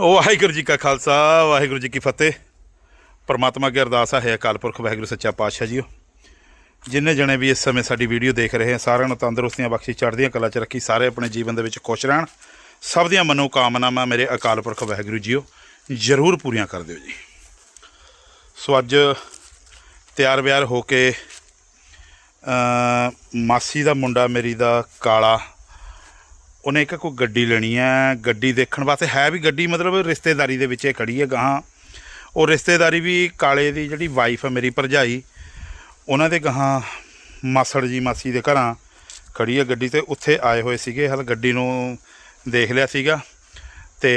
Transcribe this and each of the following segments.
ਵਾਹਿਗੁਰੂ ਜੀ ਕਾ ਖਾਲਸਾ, ਵਾਹਿਗੁਰੂ ਜੀ ਕੀ ਫਤਿਹ। ਪਰਮਾਤਮਾ ਅੱਗੇ ਅਰਦਾਸ ਹੈ ਅਕਾਲ ਪੁਰਖ, ਵਾਹਿਗੁਰੂ ਸੱਚਾ ਪਾਤਸ਼ਾਹ ਜੀਓ। ਜਿੰਨੇ ਜਣੇ ਵੀ ਇਸ ਸਮੇਂ ਸਾਡੀ ਵੀਡੀਓ ਦੇਖ ਰਹੇ ਹਨ ਸਾਰਿਆਂ ਨੂੰ ਤੰਦਰੁਸਤੀਆਂ ਬਖਸ਼ੀ, ਚੜ੍ਹਦੀਆਂ ਕਲਾ ਚ ਰੱਖੀ, ਸਾਰੇ ਆਪਣੇ ਜੀਵਨ ਦੇ ਵਿੱਚ ਖੁਸ਼ ਰਹਿਣ। ਸਭ ਦੀਆਂ ਮਨੋ ਕਾਮਨਾਵਾਂ ਮੇਰੇ ਅਕਾਲ ਪੁਰਖ, ਵਾਹਿਗੁਰੂ ਜੀਓ, ਜ਼ਰੂਰ ਪੂਰੀਆਂ ਕਰ ਦਿਓ ਜੀ। ਸੋ ਅੱਜ ਤਿਆਰ ਬਿਆਰ ਹੋ ਕੇ ਮਾਸੀ ਦਾ ਮੁੰਡਾ, ਮੇਰੀ ਦਾ ਕਾਲਾ ਉਹਨੇ ਇੱਕ ਕੋਈ ਗੱਡੀ ਲੈਣੀ ਹੈ, ਗੱਡੀ ਦੇਖਣ ਵਾਸਤੇ ਹੈ ਵੀ ਗੱਡੀ, ਮਤਲਬ ਰਿਸ਼ਤੇਦਾਰੀ ਦੇ ਵਿੱਚ ਇਹ ਖੜੀ ਹੈ ਗਾਹਾਂ। ਉਹ ਰਿਸ਼ਤੇਦਾਰੀ ਵੀ ਕਾਲੇ ਦੀ ਜਿਹੜੀ ਵਾਈਫ ਹੈ ਮੇਰੀ ਭਰਜਾਈ, ਉਹਨਾਂ ਦੇ ਗਾਹਾਂ ਮਾਸੜ ਜੀ ਮਾਸੀ ਦੇ ਘਰਾਂ ਖੜੀ ਹੈ ਗੱਡੀ ਤੇ, ਉੱਥੇ ਆਏ ਹੋਏ ਸੀਗੇ, ਹਲ ਗੱਡੀ ਨੂੰ ਦੇਖ ਲਿਆ ਸੀਗਾ। ਤੇ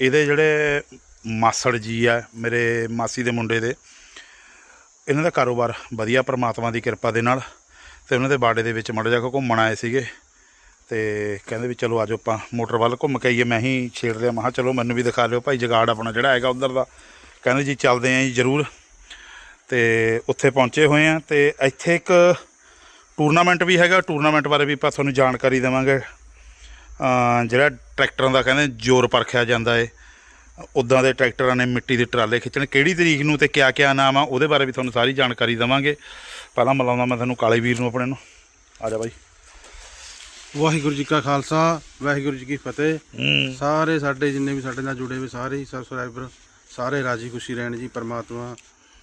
ਇਹਦੇ ਜਿਹੜੇ ਮਾਸੜ ਜੀ ਆ, ਮੇਰੇ ਮਾਸੀ ਦੇ ਮੁੰਡੇ ਦੇ, ਇਹਨਾਂ ਦਾ ਕਾਰੋਬਾਰ ਵਧੀਆ, ਪ੍ਰਮਾਤਮਾ ਦੀ ਕਿਰਪਾ ਦੇ ਨਾਲ, ਤੇ ਉਹਨਾਂ ਦੇ ਬਾੜੇ ਦੇ ਵਿੱਚ ਮੜ ਜਾ ਕੇ ਘੁੰਮਣ ਆਏ ਸੀਗੇ। ਤੇ ਕਹਿੰਦੇ ਵੀ ਚਲੋ ਆਜੋ ਆਪਾਂ ਮੋਟਰ ਵੱਲ ਘੁੰਮ ਕੇ ਆਈਏ, ਮੈਂ ਹੀ ਛੇੜ ਲਿਆ। ਮੈਂ ਚਲੋ ਮੈਨੂੰ ਵੀ ਦਿਖਾ ਲਿਓ ਭਾਈ, ਜਗਾੜ ਆਪਣਾ ਜਿਹੜਾ ਹੈਗਾ ਉਧਰ ਦਾ। ਕਹਿੰਦੇ ਜੀ ਚੱਲਦੇ ਆਂ ਜੀ ਜ਼ਰੂਰ। ਤੇ ਉੱਥੇ ਪਹੁੰਚੇ ਹੋਏ ਆ ਤੇ ਇੱਥੇ ਇੱਕ ਟੂਰਨਾਮੈਂਟ ਵੀ ਹੈਗਾ। ਟੂਰਨਾਮੈਂਟ ਬਾਰੇ ਵੀ ਆਪਾਂ ਤੁਹਾਨੂੰ ਜਾਣਕਾਰੀ ਦੇਵਾਂਗੇ। ਜਿਹੜਾ ਟਰੈਕਟਰਾਂ ਦਾ ਕਹਿੰਦੇ ਜ਼ੋਰ ਪਰਖਿਆ ਜਾਂਦਾ ਏ। ਉਦਾਂ ਦੇ ਟਰੈਕਟਰਾਂ ਨੇ ਮਿੱਟੀ ਦੇ ਟਰਾਲੇ ਖਿੱਚਣ। ਕਿਹੜੀ ਤਰੀਕ ਨੂੰ ਤੇ ਕਿਆ ਕਿਆ ਨਾਮ ਆ, ਉਹਦੇ ਬਾਰੇ ਵੀ ਤੁਹਾਨੂੰ ਸਾਰੀ ਜਾਣਕਾਰੀ ਦੇਵਾਂਗੇ। ਪਹਿਲਾਂ ਮਿਲਾਉਂਦਾ ਮੈਂ ਤੁਹਾਨੂੰ ਕਾਲੇ ਵੀਰ ਨੂੰ ਆਪਣੇ ਨੂੰ। ਆ ਜਾ ਬਾਈ। ਵਾਹਿਗੁਰੂ ਜੀ ਕਾ ਖਾਲਸਾ ਵਾਹਿਗੁਰੂ ਜੀ ਕੀ ਫਤਿਹ। ਸਾਰੇ ਸਾਡੇ ਜਿੰਨੇ ਵੀ ਸਾਡੇ ਨਾਲ ਜੁੜੇ ਹੋਏ ਸਾਰੇ ਹੀ ਸਬਸਕ੍ਰਾਈਬਰ ਸਾਰੇ ਰਾਜੀ ਖੁਸ਼ੀ ਰਹਿਣ ਜੀ ਪਰਮਾਤਮਾ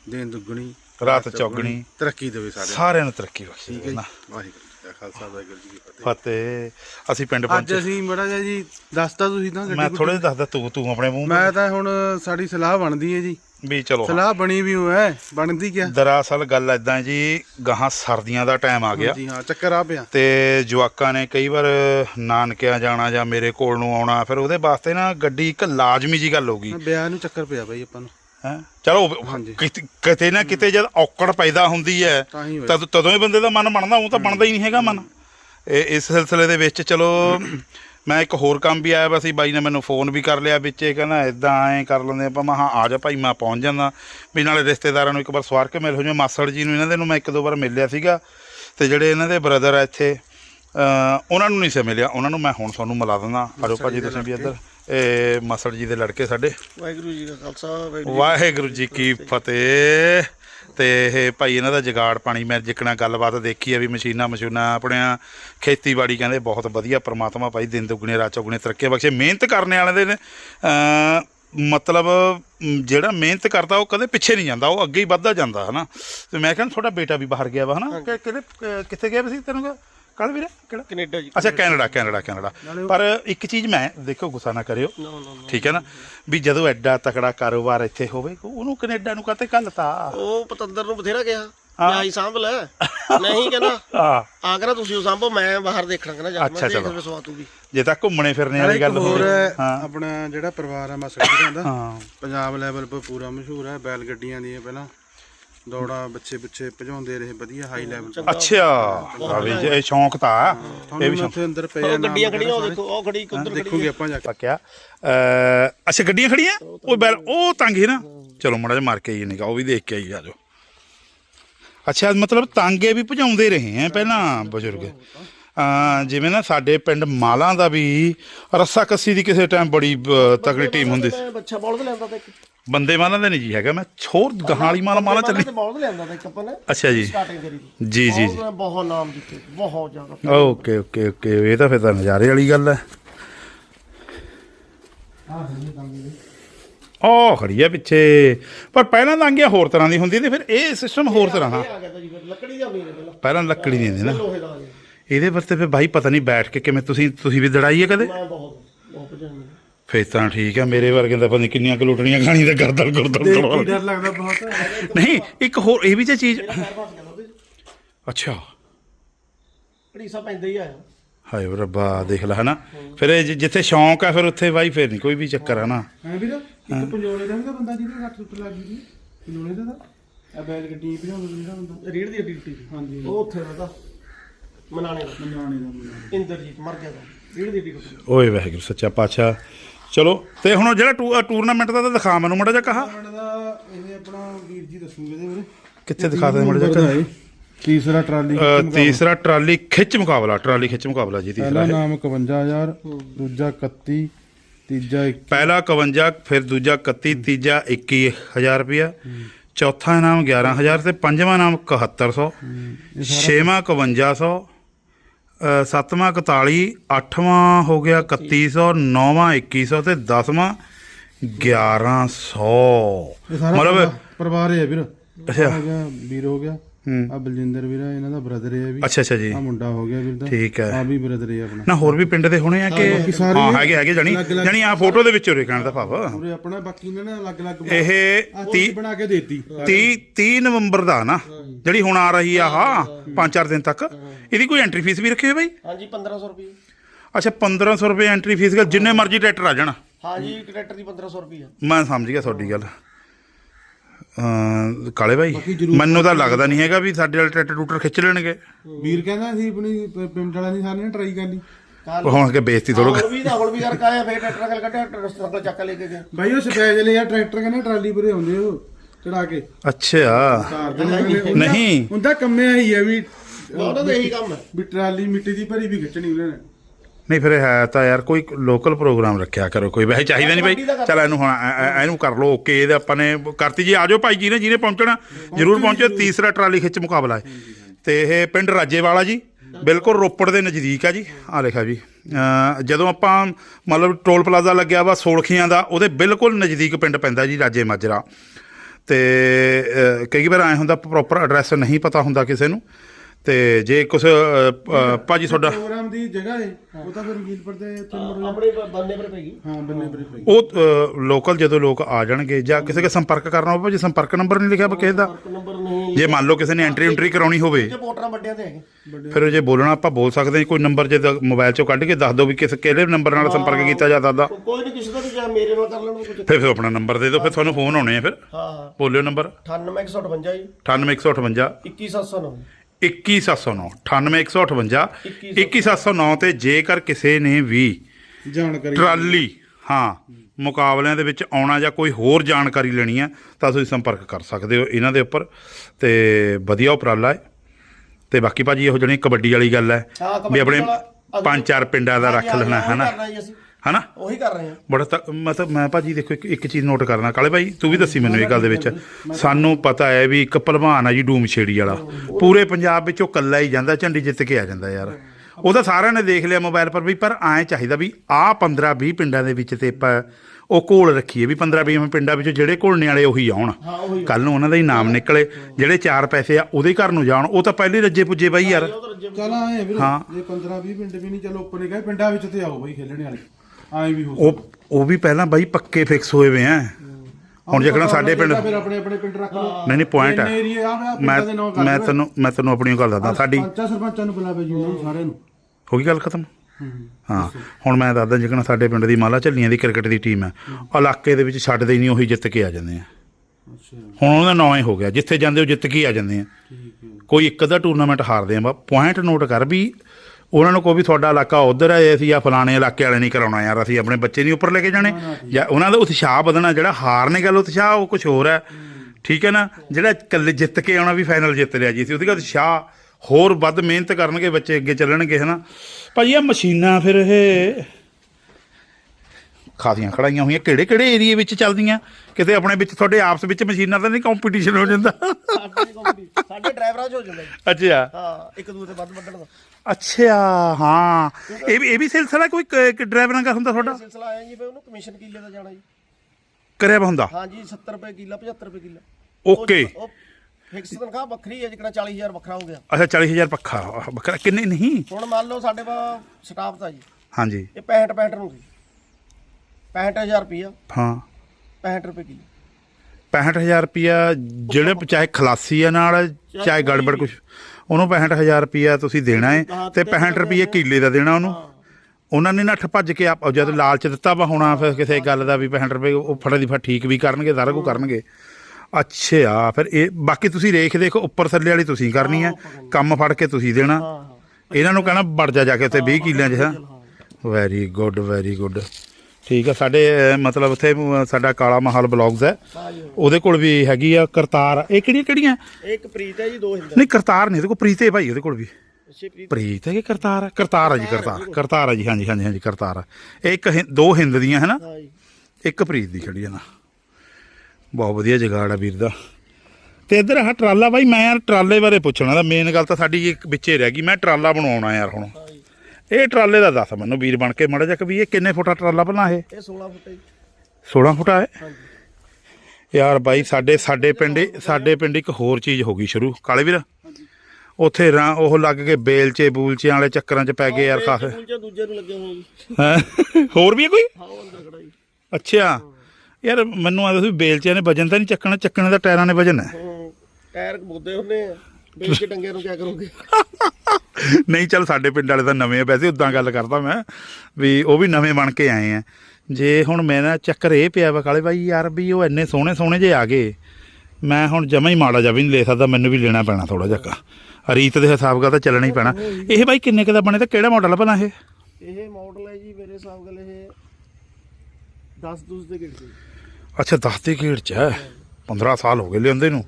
ਦੇਨ ਦੁੱਗਣੀ ਰਾਤ ਚੌਗਣੀ ਤਰੱਕੀ ਦੇਵੇ ਸਾਰੇ ਸਾਰਿਆਂ ਨੂੰ ਤਰੱਕੀ ਬਖਸ਼ੇ ਠੀਕ ਹੈ ਜੀ ਵਾਹਿਗੁਰੂ ਜੀ ਕਾ ਖਾਲਸਾ ਵਾਹਿਗੁਰੂ ਜੀ ਕੀ ਫਤਿਹ। ਫਤਿਹ। ਅਸੀਂ ਪਿੰਡ ਅੱਜ ਪਹੁੰਚੇ ਅਸੀਂ ਮੜਾ ਜਿਹਾ ਜੀ ਦੱਸਤਾ ਤੁਸੀਂ ਤਾਂ ਮੈਂ। ਥੋੜੇ ਜਿਹਾ ਦੱਸਦਾ ਤੂੰ ਤੂੰ ਆਪਣੇ ਮੂੰਹ ਮੈਂ ਤਾਂ ਹੁਣ ਸਾਡੀ ਸਲਾਹ ਬਣਦੀ ਹੈ ਜੀ। ਵੀ ਚਲੋ। ਸਲਾਹ ਬਣੀ ਵੀ ਹੋਇਆ ਹੈ ਬਣਦੀ ਕਿਆ? ਦਰਅਸਲ ਗੱਲ ਐਦਾਂ ਜੀ ਗਾਹਾਂ ਸਰਦੀਆਂ ਦਾ ਟਾਈਮ ਆ ਗਿਆ। ਜੀ ਹਾਂ ਚੱਕਰ ਆ ਪਿਆ। ਤੇ ਜਵਾਕਾਂ ਨੇ ਕਈ ਵਾਰ ਨਾਨਕਿਆਂ ਜਾਣਾ ਜਾਂ ਮੇਰੇ ਕੋਲ ਨੂੰ ਆਉਣਾ ਫਿਰ ਉਹਦੇ ਵਾਸਤੇ ਨਾ ਗੱਡੀ ਇੱਕ ਲਾਜ਼ਮੀ ਜੀ ਗੱਲ ਹੋਗੀ ਵਿਆਹ ਨੂੰ ਚੱਕਰ ਪਿਆ ਬਾਈ ਆਪਾਂ ਨੂੰ। ਹੈ? ਚਲੋ। ਕਿਤੇ- ਨਾ ਕਿਤੇ ਜਦ ਔਕੜ ਪੈਦਾ ਹੁੰਦੀ ਹੈ ਹੀ ਤਦ ਤਦੋਂ ਹੀ ਬੰਦੇ ਦਾ ਮਨ ਬਣਦਾ ਉਹ ਤਾਂ ਬਣਦਾ ਹੀ ਨਹੀਂ ਹੈਗਾ ਮਨ। ਇਹ ਇਸ ਸਿਲਸਿਲੇ ਦੇ ਵਿੱਚ ਚਲੋ ਮੈਂ ਇੱਕ ਹੋਰ ਕੰਮ ਵੀ ਆਇਆ ਵਾ ਸੀ, ਬਾਈ ਨੇ ਮੈਨੂੰ ਫੋਨ ਵੀ ਕਰ ਲਿਆ ਵਿੱਚ, ਇਹ ਕਹਿੰਦਾ ਇਦਾਂ ਐਂ ਕਰ ਲੈਂਦੇ ਆਪਾਂ, ਮੈਂ ਹਾਂ, ਆ ਜਾ ਭਾਈ, ਮੈਂ ਪਹੁੰਚ ਜਾਂਦਾ। ਵੀ ਨਾਲੇ ਰਿਸ਼ਤੇਦਾਰਾਂ ਨੂੰ ਇੱਕ ਵਾਰ ਸਵਾਰ ਕੇ ਮਿਲ ਹੋ ਜਾ ਮਾਸੜ ਜੀ ਨੂੰ ਇਹਨਾਂ ਦੇ ਨੂੰ ਮੈਂ ਇੱਕ ਦੋ ਵਾਰ ਮਿਲਿਆ ਸੀਗਾ ਤੇ ਜਿਹੜੇ ਇਹਨਾਂ ਦੇ ਬ੍ਰਦਰ ਆ ਇੱਥੇ ਉਹਨਾਂ ਨੂੰ ਨਹੀਂ ਸੀ ਮਿਲਿਆ। ਉਹਨਾਂ ਨੂੰ ਮੈਂ ਹੁਣ ਤੁਹਾਨੂੰ ਮਿਲਾ ਦਿੰਦਾ। ਆਜੋ ਭਾਜੀ, ਤੁਸੀਂ ਵੀ ਇੱਧਰ। ਇਹ ਮਾਸੜ ਜੀ ਦੇ ਲੜਕੇ ਸਾਡੇ। ਵਾਹਿਗੁਰੂ ਜੀ ਕਾ ਖਾਲਸਾ ਵਾਹਿਗੁਰੂ ਜੀ ਕੀ ਫਤਿਹ। ਤੇ ਇਹ ਭਾਈ ਇਹਨਾਂ ਦਾ ਜਗਾੜ ਪਾਣੀ ਮੈਂ ਜਿੱਕਣਾ ਗੱਲਬਾਤ ਦੇਖੀ ਆ ਵੀ ਮਸ਼ੀਨਾਂ ਮਸ਼ੀਨਾਂ ਆਪਣੀਆਂ ਖੇਤੀਬਾੜੀ ਕਹਿੰਦੇ ਬਹੁਤ ਵਧੀਆ ਪ੍ਰਮਾਤਮਾ ਭਾਈ ਦਿਨ ਦੁਗਣੇ ਰਾਤ ਚੌਗੁਣੇ ਤਰੱਕੀ ਬਖਸ਼ੇ। ਮਿਹਨਤ ਕਰਨ ਵਾਲੇ ਦੇ ਮਤਲਬ ਜਿਹੜਾ ਮਿਹਨਤ ਕਰਦਾ ਉਹ ਕਦੇ ਪਿੱਛੇ ਨਹੀਂ ਜਾਂਦਾ ਉਹ ਅੱਗੇ ਹੀ ਵੱਧਦਾ ਜਾਂਦਾ ਹਨਾ। ਤੇ ਮੈਂ ਕਹਿੰਦਾ ਤੁਹਾਡਾ ਬੇਟਾ ਵੀ ਬਾਹਰ ਗਿਆ ਵਾ ਹਨਾ? ਕਿ- ਕਿਹੜੇ ਅ, ਕਿੱਥੇ ਗਿਆ ਸੀ ਤੈਨੂੰ ਕੱਲ ਵੀਰੇ? ਕਿਹੜਾ? ਕੈਨੇਡਾ ਜੀ। ਅੱਛਾ ਕੈਨੇਡਾ ਕੈਨੇਡਾ ਕੈਨੇਡਾ। ਪਰ ਇੱਕ ਚੀਜ਼ ਮੈਂ ਦੇਖੋ ਗੁੱਸਾ ਨਾ ਕਰਿਓ। ਨੋ ਨੋ ਨੋ। ਠੀਕ ਹੈ ਨਾ? ਵੀ ਜਦੋਂ ਐਡਾ ਤਕੜਾ ਕਾਰੋਬਾਰ ਇੱਥੇ ਹੋਵੇ ਉਹਨੂੰ ਕੈਨੇਡਾ ਨੂੰ ਕਾਤੇ ਘੱਲਤਾ ਉਹ ਪਤੰਦਰ ਨੂੰ ਬਥੇਰਾ ਕਿਹਾ। ਹਾਂ। ਮੈਂ ਹੀ ਸਾਂਭ ਲੈ। ਨਹੀਂ ਕਹਿੰਦਾ। ਆ ਆ ਕਹਿੰਦਾ ਤੁਸੀਂ ਉਹ ਸਾਂਭੋ ਮੈਂ ਬਾਹਰ ਦੇਖਣਾ ਕਹਿੰਦਾ ਜਾ ਮੈਂ ਦੇਖ। ਫਿਰ ਸਵਾ ਤੂੰ ਵੀ। ਜੇ ਤਾਂ ਘੁੰਮਣੇ ਫਿਰਨੇ ਵਾਲੀ ਗੱਲ ਹੋਰ ਹੋਵੇ ਹੈ, ਹਾਂ। ਆਪਣਾ ਜਿਹੜਾ ਪਰਿਵਾਰ ਹੈ ਮਸਕੀਰਾਂ ਦਾ ਹਾਂ। ਪੰਜਾਬ ਲੈਵਲ 'ਤੇ ਪੂਰਾ ਮਸ਼ਹੂਰ ਹੈ ਬੈਲ ਗੱਡੀਆਂ ਦੀਆਂ ਪਹਿਲਾਂ। ਦੌੜਾ ਬੱਚੇ ਬੱਚੇ ਭਜਾਉਂਦੇ ਰਹੇ ਵਧੀਆ ਹਾਈ ਲੈਵਲ 'ਤੇ ਅੱਛਾ ਆ ਵੀ ਇਹ ਸ਼ੌਂਕ ਤਾਂ ਇਹ ਤੁਹਾਨੂੰ ਵੀ ਉੱਥੇ ਅੰਦਰ ਪਏ ਉਹ ਆ ਗੱਡੀਆਂ ਖੜੀਆਂ ਉਹ ਦੇਖੋ ਉਹ ਖੜੀ। ਉੱਧਰ ਖੜੀ ਦੇਖੋਗੇ ਆਪਾਂ ਜਾ ਕੇ। ਪੱਕਿਆ। ਅ ਅੱਛਾ ਗੱਡੀਆਂ ਖੜੀਆਂ? ਉਹ ਬੈਲ ਉਹ ਤੰਗ ਹੀ ਨਾ। ਚਲੋ ਮੜਾ ਜਿਹਾ ਮਾਰ ਕੇ ਆਈ ਨਿਕਾ ਉਹ ਵੀ ਦੇਖ ਕੇ ਆਈ ਆਜੋ ਅੱਛਾ ਮਤਲਬ ਤਾਂਗੇ ਵੀ ਭਜਾਉਂਦੇ ਰਹੇ ਆ ਪਹਿਲਾਂ ਬਜ਼ੁਰਗ। ਆ ਜਿਵੇਂ ਨਾ ਸਾਡੇ ਪਿੰਡ ਮਾਲਾਂ ਦਾ ਵੀ ਰੱਸਾ ਕੱਸੀ ਦੀ ਕਿਸੇ ਟਾਈਮ ਬੜੀ ਅ, ਤਕੜੀ ਟੀਮ ਹੁੰਦੀ ਸੀ। ਤਾਂ ਇੱਕ ਬੰਦੇ ਮਾਲਾਂ ਦਾ ਨਹੀਂ ਜੀ ਹੈਗਾ ਮੈਂ ਛੋਰ ਗਾਹਾਂ ਵਾਲੀ ਮਾਲਾ ਮਾਲਾ ਚੱਲੀ। ਤੇ ਬੌਲਦ ਲਿਆਂਦਾ ਤਾਂ ਇੱਕ ਆਪਾਂ ਨੇ ਅੱਛਾ ਜੀ। ਸਟਾਰਟਿੰਗ ਕਰੀ ਸੀ ਜੀ ਜੀ ਜੀ। ਬਹੁਤ- ਨਾਮ ਦਿੱਤੇ ਬਹੁਤ ਜ਼ਿਆਦਾ। ਓਕੇ ਓਕੇ ਓਕੇ ਇਹ ਤਾਂ ਫਿਰ ਤਾਂ ਨਜ਼ਾਰੇ ਵਾਲੀ ਗੱਲ ਹੈ। ਉਹ ਖੜੀ ਆ ਪਿੱਛੇ। ਪਰ ਪਹਿਲਾਂ ਤਾਂ ਅੰਗਿਆ ਹੋਰ ਤਰ੍ਹਾਂ ਦੀ ਹੁੰਦੀ ਤੇ ਫਿਰ ਇਹ ਸਿਸਟਮ ਹੋਰ ਤਰ੍ਹਾਂ ਦਾ। ਪਹਿਲਾਂ। ਲੱਕੜੀ ਦੀ ਹੁੰਦੀ ਨਾ। ਇਹਦੇ ਵਾਸਤੇ ਫਿਰ ਬਾਈ ਪਤਾ ਨਹੀਂ ਬੈਠ ਕੇ ਕਿਵੇਂ ਤੁਸੀਂ ਤੁਸੀਂ ਵੀ ਦੜਾਈ ਹੈ ਕਦੇ? ਮੈਂ ਬਹੁਤ ਫੇਰ ਤਾਂ ਠੀਕ ਹੈ ਮੇਰੇ ਵਰਗੇ ਤਾਂ ਪਤਾ ਨਹੀਂ ਕਿੰਨੀਆਂ ਕਲੂਟਣੀਆਂ ਖਾਣੀ ਤੇ ਗਰਦਲ ਗੁਰਦਲ ਦੇਖ ਡਰ ਲੱਗਦਾ ਬਹੁਤ। ਨਹੀਂ ਇੱਕ ਹੋਰ ਇਹ ਵੀ ਤਾਂ ਚੀਜ਼ ਅੱਛਾ। ਢੀਸਾ ਪੈਂਦਾ ਹੀ ਆਇਆ। ਹਾਏ ਓ ਰੱਬਾ ਦੇਖ ਲੈ ਹਨਾ। ਫਿਰ ਜਿੱਥੇ ਸ਼ੌਂਕ ਹੈ ਫਿਰ ਉੱਥੇ ਬਾਈ ਫਿਰ ਨਹੀਂ ਕੋਈ ਵੀ ਚੱਕਰ ਹੈ ਨਾ। ਹੈ ਵੀਰ ਇੱਕ ਪੰਜੋਲੇ ਦਾ ਹੁੰਦਾ ਬੰਦਾ ਜਿਹਦੇ ਹੱਥ ਉੱਤੇ ਲੱਗ ਗਈ। ਪੰਜੋਲੇ ਦਾ ਤਾਂ। ਆ ਬੈਲ ਗੱਡੀ ਭਜਾਉਂਦਾ ਜਿਹੜਾ ਬੰਦਾ ਰੀੜ ਦੀ ਸੀ ਹਾਂਜੀ। ਉਹ ਉੱਥੇ ਦਾ ਤਾਂ। ਮਨਾਣੇ ਦਾ ਮਨਾਣੇ ਦਾ। ਇੰਦਰਜੀਤ ਮਰ ਗਿਆ ਤਾਂ। ਰੀੜ ਦੀ ਹੱਡੀ ਟੁੱਟੀ। ਓਏ ਵਾਹਿਗੁਰੂ ਸੱਚਾ ਪਾਤਸ਼ਾਹ। ਚਲੋ ਤੇ ਹੁਣ ਜਿਹੜਾ ਟੂਰਨਾਮੈਂਟ ਦਾ ਤਾਂ ਦਿਖਾ ਮੈਨੂੰ ਮੜਾ ਜਾ ਕਹਾ। ਟੂਰਨਾਮੈਂਟ ਦਾ ਇਹ ਆਪਣਾ ਵੀਰ ਜੀ ਦੱਸੂਗੇ ਇਹਦੇ ਬਾਰੇ। ਕਿੱਥੇ ਦਿਖਾ ਦੇ ਮੜਾ ਜਾ। ਤੀਸਰਾ ਟਰਾਲੀ ਤੀਸਰਾ ਟਰਾਲੀ ਖਿੱਚ ਮੁਕਾਬਲਾ ਟਰਾਲੀ ਖਿੱਚ ਮੁਕਾਬਲਾ ਜੀ ਪਹਿਲਾ ਤੀਸਰਾ ਨਾਮ 51000 ਦੂਜਾ 31 ਤੀਜਾ ਇੱਕ। ਪਹਿਲਾ 51 ਫਿਰ ਦੂਜਾ 31 ਤੀਜਾ 21000 ਰੁਪਇਆ। ਚੌਥਾ ਇਨਾਮ 11000 ਤੇ ਪੰਜਵਾਂ ਇਨਾਮ 7100 ਛੇਵਾਂ 5100 ਅ, ਸੱਤਵਾਂ 41 ਅੱਠਵਾਂ ਹੋ ਗਿਆ 3100 ਨੌਵਾਂ 2100 ਤੇ ਦਸਵਾਂ 1100 ਇਹ ਸਾਰਾ ਮਤਲਬ ਪਰਿਵਾ- ਪਰਿਵਾਰ ਹੈ ਵੀਰ। ਅੱਛਾ। ਵੀਰ ਹੋ ਗਿਆ। ਹੂੰ। ਆ ਬਲਜਿੰਦਰ ਵੀਰ ਇਹਨਾਂ ਦਾ ਬ੍ਰਦਰ ਹੈ ਵੀ। ਅੱਛਾ ਅੱਛਾ ਜੀ। ਆ ਮੁੰਡਾ ਹੋ ਗਿਆ ਵੀਰ ਦਾ। ਠੀਕ ਹੈ। ਆ ਵੀ ਬ੍ਰਦਰ ਹੈ ਆਪਣਾ। ਨਾ ਹੋਰ ਵੀ ਪਿੰਡ ਦੇ ਹੋਣੇ ਆ ਕਿ ਬਾਕੀ ਸਾਰੇ ਹਾਂ ਹੈਗੇ ਹੈਗੇ ਜਾਣੀ ਅਲੱਗ-ਅਲੱਗ। ਜਾਣੀ ਆ ਫੋਟੋ ਦੇ ਵਿੱਚ ਉਰੇ ਕਹਿਣ ਦਾ ਭਾਵ। ਪੂਰੇ ਆਪਣਾ ਬਾਕੀ ਇਹਨਾਂ ਨੇ ਅਲੱਗ-ਅਲੱਗ ਇਹ ਆਹ 30 ਚੀਜ਼ ਬਣਾ ਕੇ ਦੇਤੀ। 30 30 ਨਵੰਬਰ ਦਾ ਨਾ ਜਿਹੜੀ ਹੁਣ ਆ ਰਹੀ ਆ ਆਹ ਪੰਜ ਚਾਰ ਦਿਨ ਤੱਕ ਇਹਦੀ ਕੋਈ ਐਂਟਰੀ ਫੀਸ ਵੀ ਰੱਖੀ ਹੋਈ ਬਾਈ? ਹਾਂਜੀ 1500 ਰੁਪਏ ਅੱਛਾ 1500 ਰੁਪਏ ਐਂਟਰੀ ਫੀਸ ਗੱਲ ਜਿੰਨੇ ਮਰਜ਼ੀ ਟਰੈਕਟਰ ਆ ਜਾਣ। ਹਾਂਜੀ ਟਰੈਕਟਰ ਦੀ 1500 ਰੁਪਏ ਮੈਂ ਸਮਝ ਗਿਆ ਤੁਹਾਡੀ ਗੱਲ। ਅਹ ਕਾਲੇ ਬਾਈ ਬਾਕੀ ਜ਼ਰੂਰ- ਮੈਨੂੰ ਤਾਂ ਲੱਗਦਾ ਨਹੀਂ ਹੈਗਾ ਵੀ ਸਾਡੇ ਵਾਲੇ ਟਰੈਕਟਰ ਟੂਟਰ ਖਿੱਚ ਲੈਣਗੇ। ਵੀਰ ਕਹਿੰਦਾ ਸੀ ਆਪਣੀ ਪ- ਪਿੰਡ ਵਾਲਿਆਂ ਦੀ ਸਾਰਿਆਂ ਨੇ ਟਰਾਈ ਕਰਨੀ। ਕੱਲ ਹੁਣ ਕੇ ਬੇਇੱਜ਼ਤੀ ਥੋੜੋ ਹੁਣ ਵੀ ਤਾਂ ਹੁਣ ਵੀ ਕਰਕੇ ਆਇਆ ਫੇਰ ਟਰੈਕਟਰ ਕੱਲ ਕੱਢਿਆ ਟਰੈਕਟਰ ਚੱਕ ਲੈ ਕੇ ਗਏ ਬਾਈ ਉਹ ਸਪੈਸ਼ਲ ਯਾਰ ਟਰੈਕਟਰ ਕਹਿੰਦੇ ਟਰਾਲੀ ਪਰੇ ਆਉਂਦੇ ਉਹ ਚੜਾ ਕੇ। ਅੱਛਾ। ਕਾਰ ਦੇ ਨਾਲ ਅਗਲੇ- ਉਹਦਾ- ਨਹੀਂ। ਉਹਦਾ ਕੰਮ ਇਹ ਹੀ ਹੈ ਵੀ ਉਹਨਾਂ ਦਾ ਇਹੀ ਕੰਮ ਹੈ। ਵੀ ਟਰਾਲੀ ਮਿੱਟੀ ਦੀ ਭਰੀ ਵੀ ਖਿੱਚਣੀ ਉਹਨਾਂ ਨੇ। ਨਹੀਂ ਫਿਰ ਹੈ ਤਾਂ ਯਾਰ ਕੋਈ ਲੋਕਲ ਪ੍ਰੋਗਰਾਮ ਰੱਖਿਆ ਕਰੋ ਕੋਈ ਵੈਸੇ ਚਾਹੀਦਾ ਨਹੀਂ ਬਾਈ। ਚਲ ਇਹਨੂੰ ਹੁਣ ਐ- ਐ- ਇਹਨੂੰ ਕਰ ਲਓ ਓਕੇ ਇਹਦੇ ਆਪਾਂ ਨੇ ਕਰਤੀ ਜੀ ਆਜੋ ਭਾਈ ਜੀ ਨੇ ਜਿਹਨੇ ਪਹੁੰਚਣਾ ਜਰੂਰ ਪਹੁੰਚੋ ਤੀਸਰਾ ਟਰਾਲੀ ਖਿੱਚ ਮੁਕਾਬਲਾ ਹੈ। ਤੇ ਇਹ ਪਿੰਡ ਰਾਜੇਵਾਲਾ ਜੀ ਬਿਲਕੁਲ ਰੋਪੜ ਦੇ ਨਜ਼ਦੀਕ ਆ ਜੀ। ਆ ਲਿਖਿਆ ਜੀ ਅਮ ਜਦੋਂ ਆਪਾਂ ਮਤਲਬ ਟੋਲ ਪਲਾਜ਼ਾ ਲੱਗਿਆ ਵਾ ਸੋਲਖੀਆਂ ਦਾ ਉਹਦੇ ਬਿਲਕੁਲ ਨਜ਼ਦੀਕ ਪਿੰਡ ਪੈਂਦਾ ਜੀ ਰਾਜੇ ਮਾਜਰਾ। ਤੇ ਅ, ਕਈ ਵਾਰ ਐ ਹੁੰਦਾ ਪ੍ਰੋਪਰ ਐਡਰੈਸ ਨਹੀਂ ਪਤਾ ਹੁੰਦਾ ਕਿਸੇ ਨੂੰ। ਤੇ ਜੇ ਅ, ਭਾਜੀ ਤੁਹਾਡਾ ਪ੍ਰੋਗਰਾਮ ਦੀ ਜਗ੍ਹਾ ਹੈ ਉਹ ਤਾਂ ਫਿਰ ਵੀਲਪੁਰ ਦੇ ਆਪਣੇ ਬੰਨੇ ਪਰ ਪੈ ਗਈ ਹਾਂ ਬੰਨੇ ਪਰੇ ਪਈ ਉਹ ਲੋਕਲ ਜਦੋਂ ਲੋਕ ਆ ਜਾਣਗੇ ਜਾਂ ਕਿਸੇ ਕੇ ਸੰਪਰਕ ਕਰਨਾ ਹੋਵੇ ਜੇ ਸੰਪਰਕ ਨੰਬਰ ਨਹੀਂ ਲਿਖਿਆ ਕਿਸੇ ਦਾ? ਨੰਬਰ ਨਹੀਂ ਜੇ ਮੰਨ ਲਓ ਕਿਸੇ ਨੇ ਐਂਟਰੀ ਐਂਟਰੀ ਕਰਾਉਣੀ ਹੋਵੇ। ਤੇ ਪੋਟਰਾਂ ਵੱਡਿਆਂ ਤੇ ਹੈਗੇ। ਫਿਰ ਜੇ ਬੋਲਣਾ ਆਪਾਂ ਬੋਲ ਸਕਦੇ ਹਾਂ ਕੋਈ ਨੰਬਰ ਜੇ ਮੋਬਾਈਲ ਚੋਂ ਕੱਢ ਕੇ ਦੱਸ ਦਿਓ ਵੀ ਕਿਸ ਕਿਹੜੇ ਨੰਬਰ ਨਾਲ ਸੰਪਰਕ ਕੀਤਾ ਜਾ ਸਕਦਾ। ਕੋਈ ਨਹੀਂ ਕਿਸੇ ਦਾ ਵੀ ਜਾਂ ਮੇਰੇ ਨਾਲ ਕਰ ਲੈਣਾ ਕੁਝ ਫਿਰ ਫਿਰ ਆਪਣਾ ਨੰਬਰ ਦੇ ਦਿਓ ਫਿਰ ਤੁਹਾਨੂੰ ਫੋਨ ਆਉਣੇ ਆ ਫਿਰ। ਹਾਂ। ਬੋਲਿਓ ਨੰਬਰ 98158 ਜੀ। 98158 21709 21709 98158 21709 ਤੇ ਜੇਕਰ ਕਿਸੇ ਨੇ ਵੀ ਜਾਣਕਾਰੀ ਟਰਾਲੀ ਹਾਂ ਮੁਕਾਬਲਿਆਂ ਦੇ ਵਿੱਚ ਆਉਣਾ ਜਾਂ ਕੋਈ ਹੋਰ ਜਾਣਕਾਰੀ ਲੈਣੀ ਆ ਤਾਂ ਤੁਸੀਂ ਸੰਪਰਕ ਕਰ ਸਕਦੇ ਹੋ ਇਹਨਾਂ ਦੇ ਉੱਪਰ। ਤੇ ਵਧੀਆ ਉਪਰਾਲਾ ਹੈ। ਤੇ ਬਾਕੀ ਭਾਜੀ ਇਹੋ ਜਿਹੀ ਕਬੱਡੀ ਵਾਲੀ ਗੱਲ ਹੈ ਹਾਂ, ਵੀ ਆਪਣੇ ਪੰਜ ਚਾਰ ਪਿੰਡਾਂ ਦਾ ਰੱਖ ਲੈਣਾ ਜੀ ਅਸੀਂ। ਹਨਾ? ਉਹੀ ਕਰ ਰਹੇ ਹਾਂ। ਬੜਾ ਮਤਲਬ ਮੈਂ ਭਾਜੀ ਦੇਖੋ ਇੱਕ ਇੱਕ ਚੀਜ਼ ਨੋਟ ਕਰਨਾ। ਕਾਲੇ ਭਾਈ ਤੂੰ ਵੀ ਦੱਸੀ ਮੈਨੂੰ ਇਹ ਗੱਲ ਦੇ ਵਿੱਚ। ਸਾਨੂੰ ਪਤਾ ਹੈ ਵੀ ਇੱਕ ਭਲਵਾਨ ਆ ਜੀ ਡੂਮ ਛੇੜੀ ਵਾਲਾ। ਪੂਰੇ ਪੰਜਾਬ ਵਿੱਚੋਂ ਕੱਲਾ ਹੀ ਜਾਂਦਾ ਝੰਡੀ ਜਿੱਤ ਕੇ ਆ ਜਾਂਦਾ ਯਾਰ। ਉਹ ਤਾਂ ਸਾਰਿਆਂ ਨੇ ਦੇਖ ਲਿਆ ਮੋਬਾਈਲ ਪਰ ਵੀ ਪਰ ਐਂ ਚਾਹੀਦਾ ਵੀ ਆਹ 15 20 ਪਿੰਡਾਂ ਦੇ ਵਿੱਚ ਤੇ ਆਪਾਂ ਉਹ ਘੋਲ ਰੱਖੀਏ ਵੀ 15 20 ਪਿੰਡਾਂ ਵਿੱਚੋਂ ਜਿਹੜੇ ਘੋਲਣੇ ਵਾਲੇ ਉਹੀ ਆਉਣ। ਕੱਲ ਨੂੰ ਉਹਨਾਂ ਦਾ ਹੀ ਨਾਮ ਨਿਕਲੇ। ਜਿਹੜੇ ਚਾਰ ਪੈਸੇ ਆ ਉਹਦੇ ਘਰ ਨੂੰ ਜਾਣ। ਉਹ ਤਾਂ ਪਹਿਲੇ ਰੱਜੇ ਪੁੱਜੇ ਬਾਈ ਯਾਰ। ਚਲ ਆਏ ਵੀਰ ਹਾਂ। ਜੇ 15 20 ਪਿੰਡ ਵੀ ਨਹੀਂ ਚਲੋ ਉੱਪਰ ਹੀ ਗਏ ਪਿੰਡਾਂ ਵਿੱਚ ਤੇ ਆਓ ਬਾਈ ਖੇਲਣੇ ਵਾਲੇ। ਆਏ ਵੀ ਹੋ ਉਹ ਉਹ ਵੀ ਪਹਿਲਾਂ ਬਾਈ ਪੱਕੇ ਫਿਕਸ ਹੋਏ ਵੇ ਆ ਹੁਣ ਜੇਕਰ ਸਾਡੇ ਪਿੰਡ ਫਿਰ ਆਪਣੇ ਆਪਣੇ ਪਿੰਡ ਰੱਖ ਲਓ। ਨਹੀਂ ਨਹੀਂ ਪੁਆਇੰਟ ਹੈ। ਮੈਂ ਮੈਂ। ਤੈਨੂੰ ਮੈਂ ਤੈਨੂੰ ਆਪਣੀ ਗੱਲ ਦੱਸਦਾ। ਸਾਡੀ ਪੰਚਾਂ ਸਰਪੰਚਾਂ ਨੂੰ ਬੁਲਾਵੇ ਜੀ ਉਹਨਾਂ ਨੂੰ ਸਾਰਿਆਂ ਨੂੰ। ਹੋ ਗਈ ਗੱਲ ਖਤਮ? ਹਾਂ। ਹੁਣ ਮੈਂ ਦੱਸਦਾ ਜਿਕਣਾ ਸਾਡੇ ਪਿੰਡ ਦੀ ਮਾਲਾ ਝੱਲੀਆਂ ਦੀ ਕ੍ਰਿਕਟ ਦੀ ਟੀਮ ਹੈ। ਇਲਾਕੇ ਦੇ ਵਿੱਚ ਛੱਡਦੇ ਨਹੀਂ ਉਹੀ ਜਿੱਤ ਕੇ ਆ ਜਾਂਦੇ ਆ। ਹੁਣ ਉਹਦਾ ਨਾਂ ਹੀ ਹੋ ਗਿਆ। ਜਿੱਥੇ ਜਾਂਦੇ ਉਹ ਜਿੱਤ ਕੇ ਆ ਜਾਂਦੇ ਆ। ਕੋਈ ਇੱਕ ਅੱਧਾ ਟੂਰਨਾਮੈਂਟ ਹਾਰਦੇ ਆ। ਬਾ ਪੁਆਇੰਟ ਨੋਟ ਕਰ ਵੀ ਉਹਨਾਂ ਨੂੰ ਕੋਈ ਵੀ ਤੁਹਾਡਾ ਇਲਾਕਾ ਉਧਰ ਹੈ ਅਸੀਂ ਆ ਫਲਾਣੇ ਇਲਾਕੇ ਵਾਲੇ ਨਹੀਂ ਕਰਾਉਣਾ ਯਾਰ ਅਸੀਂ ਆਪਣੇ ਬੱਚੇ ਨਹੀਂ ਉੱਪਰ ਲੈ ਕੇ ਜਾਣੇ। ਜਾਂ। ਉਹਨਾਂ ਦਾ ਉਤਸ਼ਾਹ ਵਧਣਾ ਜਿਹੜਾ ਹਾਰਨੇ ਗੱਲ ਉਤਸ਼ਾਹ ਉਹ ਕੁਝ ਹੋਰ ਹੈ। ਠੀਕ ਹੈ ਨਾ? ਜਿਹੜਾ ਇਕੱਲੇ ਜਿੱਤ ਕੇ ਆਉਣਾ ਵੀ ਫਾਈਨਲ ਜਿੱਤ ਲਿਆ ਜੀ ਅਸੀਂ ਉਹਦੀ ਗੱਲ ਉਤਸ਼ਾਹ ਹੋਰ ਵੱਧ ਮਿਹਨਤ ਕਰਨਗੇ ਬੱਚੇ ਅੱਗੇ ਚੱਲਣਗੇ ਹਨਾ? ਭਾਜੀ ਇਹ ਮਸ਼ੀਨਾਂ ਫਿਰ ਇਹ ਖਾਸੀਆਂ ਖੜਾਈਆਂ ਹੋਈਆਂ। ਕਿਹੜੇ ਕਿਹੜੇ ਏਰੀਏ ਵਿੱਚ ਚੱਲਦੀਆਂ? ਕਿਤੇ ਆਪਣੇ ਵਿੱਚ ਤੁਹਾਡੇ ਆਪਸ ਵਿੱਚ ਮਸ਼ੀਨਾਂ ਦਾ ਨਹੀਂ ਕੰਪੀਟੀਸ਼ਨ ਹੋ ਜਾਂਦਾ? ਸਾਡੇ ਡਰਾਈਵਰਾਂ 'ਚ ਹੋ ਜਾਂਦਾ ਅੱਛਾ। ਹਾਂ ਇੱਕ ਦੂਜੇ ਤੇ ਵੱਧ ਵੱਢਣ ਦਾ। ਅੱਛਾ ਹਾਂ। ਇਹ ਵੀ ਇਹ ਵੀ ਸਿਲਸਿਲਾ ਕੋਈ ਡਰਾਈਵਰਾਂ ਦਾ ਹੁੰਦਾ ਤੁਹਾਡਾ? ਸਿਲਸਿਲਾ ਆਇਆ ਜੀ ਫੇ ਉਹਨੂੰ ਕਮਿਸ਼ਨ ਕਿੱਲੇ ਦਾ ਜਾਣਾ ਜੀ। ਕਰਿਆ ਹੁੰਦਾ? ਹਾਂ ਜੀ 70 ਰੁਪਏ ਕਿੱਲਾ 75 ਰੁਪਏ ਕਿੱਲਾ। ਓਕੇ। ਫਿਕਸ ਤਨਖਾਹ ਵੱਖਰੀ ਹੈ ਜਿਕਣਾ 40000 ਵੱਖਰਾ ਹੋ ਗਿਆ। ਅੱਛਾ 40000 ਪੱਖਾ ਬੱਕਰਾ ਕਿੰਨੇ ਨਹੀਂ। ਹੁਣ ਮੰਨ ਲਓ ਸਾਡੇ ਪਾ ਸਟਾਫ ਦਾ ਜੀ। ਹਾਂਜੀ। ਇਹ 65 65 ਨੂੰ ਸੀ। 65000 ਰੁਪਿਆ ਹਾਂ। 65 ਰੁਪਏ ਕਿੱਲਾ। 65000 ਰੁਪਿਆ ਜਿਹੜੇ ਚਾਹੇ ਖਲਾਸੀ ਆ ਨਾਲ ਚਾਹੇ ਗੜਬੜ ਕੁਝ ਉਹਨੂੰ 65000 ਰੁਪਿਆ ਤੁਸੀਂ ਦੇਣਾ ਹੈ ਤੇ ਤੇ 65 ਰੁਪਏ ਕਿੱਲੇ ਦਾ ਦੇਣਾ ਉਹਨੂੰ। ਉਹਨਾਂ ਨੇ ਨੱਠ ਭੱਜ ਕੇ ਆਪ ਜਦ ਲਾਲਚ ਦਿੱਤਾ ਵਾ ਹੋਣਾ ਫਿਰ ਕਿਸੇ ਗੱਲ ਦਾ ਵੀ 65 ਰੁਪਏ ਉਹ ਫੜੇ ਦੀ ਫੜ ਠੀਕ ਵੀ ਕਰਨਗੇ ਸਾਰਾ ਕੁਝ ਕਰਨਗੇ। ਅੱਛਾ ਫਿਰ ਇਹ ਬਾਕੀ ਤੁਸੀਂ ਰੇਖ ਦੇਖ ਉੱਪਰ ਥੱਲੇ ਵਾਲੀ ਤੁਸੀਂ ਕਰਨੀ ਹੈ ਕੰਮ ਫੜ ਕੇ ਤੁਸੀਂ ਦੇਣਾ। ਇਹਨਾਂ ਨੂੰ ਕਹਿਣਾ ਵੜ ਜਾ ਜਾ ਕੇ ਉੱਥੇ 20 ਕਿੱਲਿਆਂ 'ਚ ਹਾਂ। ਵੈਰੀ ਗੁੱਡ ਵੈਰੀ ਗੁੱਡ ਠੀਕ ਆ ਸਾਡੇ ਅਹ, ਮਤਲਬ ਉੱਥੇ ਅਹ, ਸਾਡਾ ਕਾਲਾ ਮਹਾਲ ਬਲੌਗਸ ਹੈ। ਹਾਂ ਉਹਦੇ ਕੋਲ ਵੀ ਹੈਗੀ ਆ ਕਰਤਾਰ। ਇਹ ਕਿਹੜੀਆਂ ਕਿਹੜੀਆਂ? ਇੱਕ ਪ੍ਰੀਤ ਹੈ ਜੀ ਦੋ ਹਿੰਦ। ਨਹੀਂ ਕਰਤਾਰ ਨਹੀਂ ਇਹਦੇ ਕੋਲ ਪ੍ਰੀਤੇ ਭਾਈ ਉਹਦੇ ਕੋਲ ਵੀ। ਅੱਛੇ ਪ੍ਰੀਤ। ਪ੍ਰੀਤ ਹੈ ਕਿ ਕਰਤਾਰ? ਹੈ ਕਰਤਾਰ ਹੈ ਜੀ ਕਰਤਾਰ ਕਰਤਾਰ। ਹੈ ਜੀ ਹਾਂਜੀ ਹਾਂਜੀ ਹਾਂਜੀ ਕਰਤਾਰ। ਹੈ ਇਹ ਇੱਕ ਹਿੰ- ਦੋ ਹਿੰਦ ਦੀਆਂ ਹੈ ਨਾ ਹਾਂ ਜੀ। ਇੱਕ ਪ੍ਰੀਤ ਦੀ ਖੜੀ ਹੈ ਨਾ। ਬਹੁਤ ਵਧੀਆ ਜਗਾੜ ਆ ਵੀਰ ਦਾ। ਤੇ ਇੱਧਰ ਆਹ ਟਰਾਲਾ ਬਾਈ ਮੈਂ ਯਾਰ ਟਰਾਲੇ ਬਾਰੇ ਪੁੱਛਣਾ ਦਾ ਮੇਨ ਗੱਲ ਤਾਂ ਸਾਡੀ ਇੱਕ ਵਿੱਚੇ ਰਹਿ ਗਈ। ਮੈਂ ਟਰਾਲਾ ਬਣਾਉਣਾ ਯਾਰ ਹੁਣ। ਹਾਂ ਇਹ ਟਰਾਲੇ ਦਾ ਦੱਸ ਮੈਨੂੰ ਵੀਰ ਬਣ ਕੇ ਮੜਾ ਜਾ ਵੀ ਇਹ ਕਿੰਨੇ ਫੁੱਟਾ ਟਰਾਲਾ ਭਲਾ ਇਹ? ਇਹ 16 ਫੁੱਟ ਹੈ ਜੀ। 16 ਫੁੱਟਾ ਹੈ ਯਾਰ ਬਾਈ ਸਾਡੇ ਸਾਡੇ ਪਿੰਡ ਸਾਡੇ ਪਿੰਡ ਇੱਕ ਹੋਰ ਚੀਜ਼ ਹੋ ਗਈ ਸ਼ੁਰੂ। ਕਾਲੇ ਵੀਰ? ਉੱਥੇ ਰਾਂ ਉਹ ਲੱਗ ਕੇ ਬੇਲਚੇ ਬੂਲਚੇ ਵਾਲੇ ਚੱਕਰਾਂ 'ਚ ਪੈ ਗਏ ਯਾਰ ਖਾਸ ਦੂਜੇ ਨੂੰ ਲੱਗੇ ਹੋਏ ਜੀ। ਹੈਂ? ਹੋਰ ਵੀ ਹੈ ਕੋਈ? ਹਾਂ ਅੰਦਰ ਖੜਾ ਜੀ। ਅੱਛਾ। ਯਾਰ ਮੈਨੂੰ ਆ ਤੁਸੀਂ ਬੇਲਚਿਆਂ ਨੇ ਵਜਨ ਤਾਂ ਨਹੀਂ ਚੱਕਣਾ ਚੱਕਣੇ ਦਾ ਟਾਇਰਾਂ ਨੇ ਵਜਨ ਹੈ। ਟਾਇਰ ਬੋਦੇ ਹੁੰਨੇ ਆ। ਵੇਚ ਕੇ ਡੰਗੇ ਨੂੰ ਕਿਆ ਕਰੋਗੇ? ਨਹੀਂ ਚੱਲ ਸਾਡੇ ਪਿੰਡ ਵਾਲੇ ਤਾਂ ਨਵੇਂ ਆ ਵੈਸੇ ਉਦਾਂ ਗੱਲ ਕਰਦਾ ਮੈਂ ਵੀ ਉਹ ਵੀ ਨਵੇਂ ਬਣ ਕੇ ਆਏ ਆ। ਜੇ ਹੁਣ ਮੇਰਾ ਚੱਕਰ ਇਹ ਪਿਆ ਵਾ ਕਾਲੇ ਬਾਈ ਯਾਰ ਵੀ ਉਹ ਇੰਨੇ ਸੋਹਣੇ ਸੋਹਣੇ ਜੇ ਆ ਗਏ ਮੈਂ ਹੁਣ ਜਮਾ ਹੀ ਮਾੜਾ ਜਾ ਵੀ ਨਹੀਂ ਲੈ ਸਕਦਾ ਮੈਨੂੰ ਵੀ ਲੈਣਾ ਪੈਣਾ ਥੋੜਾ ਜਿਹਾ ਰੀਤ ਦੇ ਹਿਸਾਬ ਨਾਲ ਤਾਂ ਚੱਲਣਾ ਹੀ ਪੈਣਾ। ਇਹ ਬਾਈ ਕਿੰਨੇ ਕੁ ਦਾ ਬਣੇ ਤਾਂ ਕਿਹੜਾ ਮਾਡਲ ਆ ਭਲਾ ਇਹ? ਇਹ ਮਾਡਲ ਹੈ ਜੀ ਮੇਰੇ ਹਿਸਾਬ ਨਾਲ ਇਹ 10 ਦੂਸ ਦੇ ਗੇੜ ਦੇ ਅੱਛਾ 10 ਦੇ ਗੇੜ ਚ ਹੈ। 15 ਸਾਲ ਹੋ ਗਏ ਲਿਆਂਦੇ ਨੂੰ।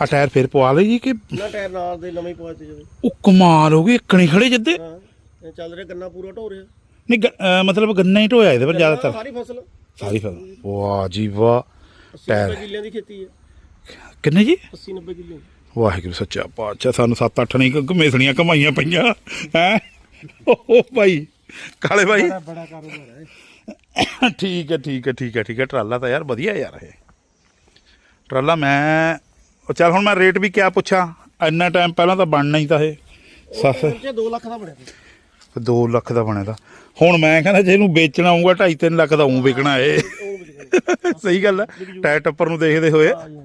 ਆ ਟਾਇਰ ਫਿਰ ਪਵਾ ਲਈ ਜੀ ਕਿ ਨਾ ਟਾਇਰ ਨਾਲ ਦੇ ਨਵੇਂ ਪਹੁੰਚ ਤੇ ਜਦੋਂ ਉਹ ਕਮਾਲ ਹੋ ਗਈ ਇੱਕਣੀ ਖੜੇ ਜਿੱਦੇ। ਹਾਂ ਇਹ ਚੱਲ ਰਿਹਾ ਗੰਨਾ ਪੂਰਾ ਢੋ ਰਿਹਾ। ਨਹੀਂ ਗ- ਅਹ ਮਤਲਬ ਗੰਨਾ ਹੀ ਢੋਇਆ ਇਹਦੇ ਪਰ ਜ਼ਿਆਦਾਤਰ। ਸਾਰੀ ਫਸਲ। ਸਾਰੀ ਫਸਲ। ਵਾਹ ਜੀ ਵਾਹ 80 ਟਾਇਰ। 90 ਕਿੱਲਿਆਂ ਦੀ ਖੇਤੀ ਹੈ। ਕਿੰਨੇ ਜੀ? 80 90 ਕਿੱਲੇ। ਵਾਹਿਗੁਰੂ ਸੱਚਾ ਪਾਤਸ਼ਾਹ ਸਾਨੂੰ 7-8 ਨਹੀਂ ਘਮੇਸਣੀਆਂ ਕਮਾਈਆਂ ਪਈਆਂ ਹੈ? ਓ ਭਾਈ ਕਾਲੇ ਭਾਈ। ਬੜਾ ਕਾਰੋਬਾਰ ਹੈ। ਠੀਕ ਹੈ ਠੀਕ ਹੈ ਠੀਕ ਹੈ ਠੀਕ ਹੈ। ਟਰਾਲਾ ਤਾਂ ਯਾਰ ਵਧੀਆ ਯਾਰ ਇਹ। ਟਰਾਲਾ ਮੈਂ ਉਹ ਚੱਲ ਹੁਣ ਮੈਂ ਰੇਟ ਵੀ ਕਿਆ ਪੁੱਛਾਂ? ਇੰਨਾ ਟਾਈਮ ਪਹਿਲਾਂ ਤਾਂ ਬਣਨਾ ਹੀ ਤਾਂ ਇਹ। ਸੱਸ। ਇਹ 2 ਲੱਖ ਦਾ ਬਣਿਆ ਸੀ। 2 ਲੱਖ ਦਾ ਬਣਿਆ ਤਾਂ। ਹੁਣ ਮੈਂ ਕਹਿੰਦਾ ਜੇ ਇਹਨੂੰ ਵੇਚਣਾ ਹੋਊਗਾ 2.5-3 ਲੱਖ ਦਾ ਉਂ ਵਿਕਣਾ ਏ ਉਹ ਸਹੀ ਗੱਲ ਹੈ ਟਾਇਰ ਟੱਪਰ ਨੂੰ ਦੇਖਦੇ ਹੋਏ। ਜੀ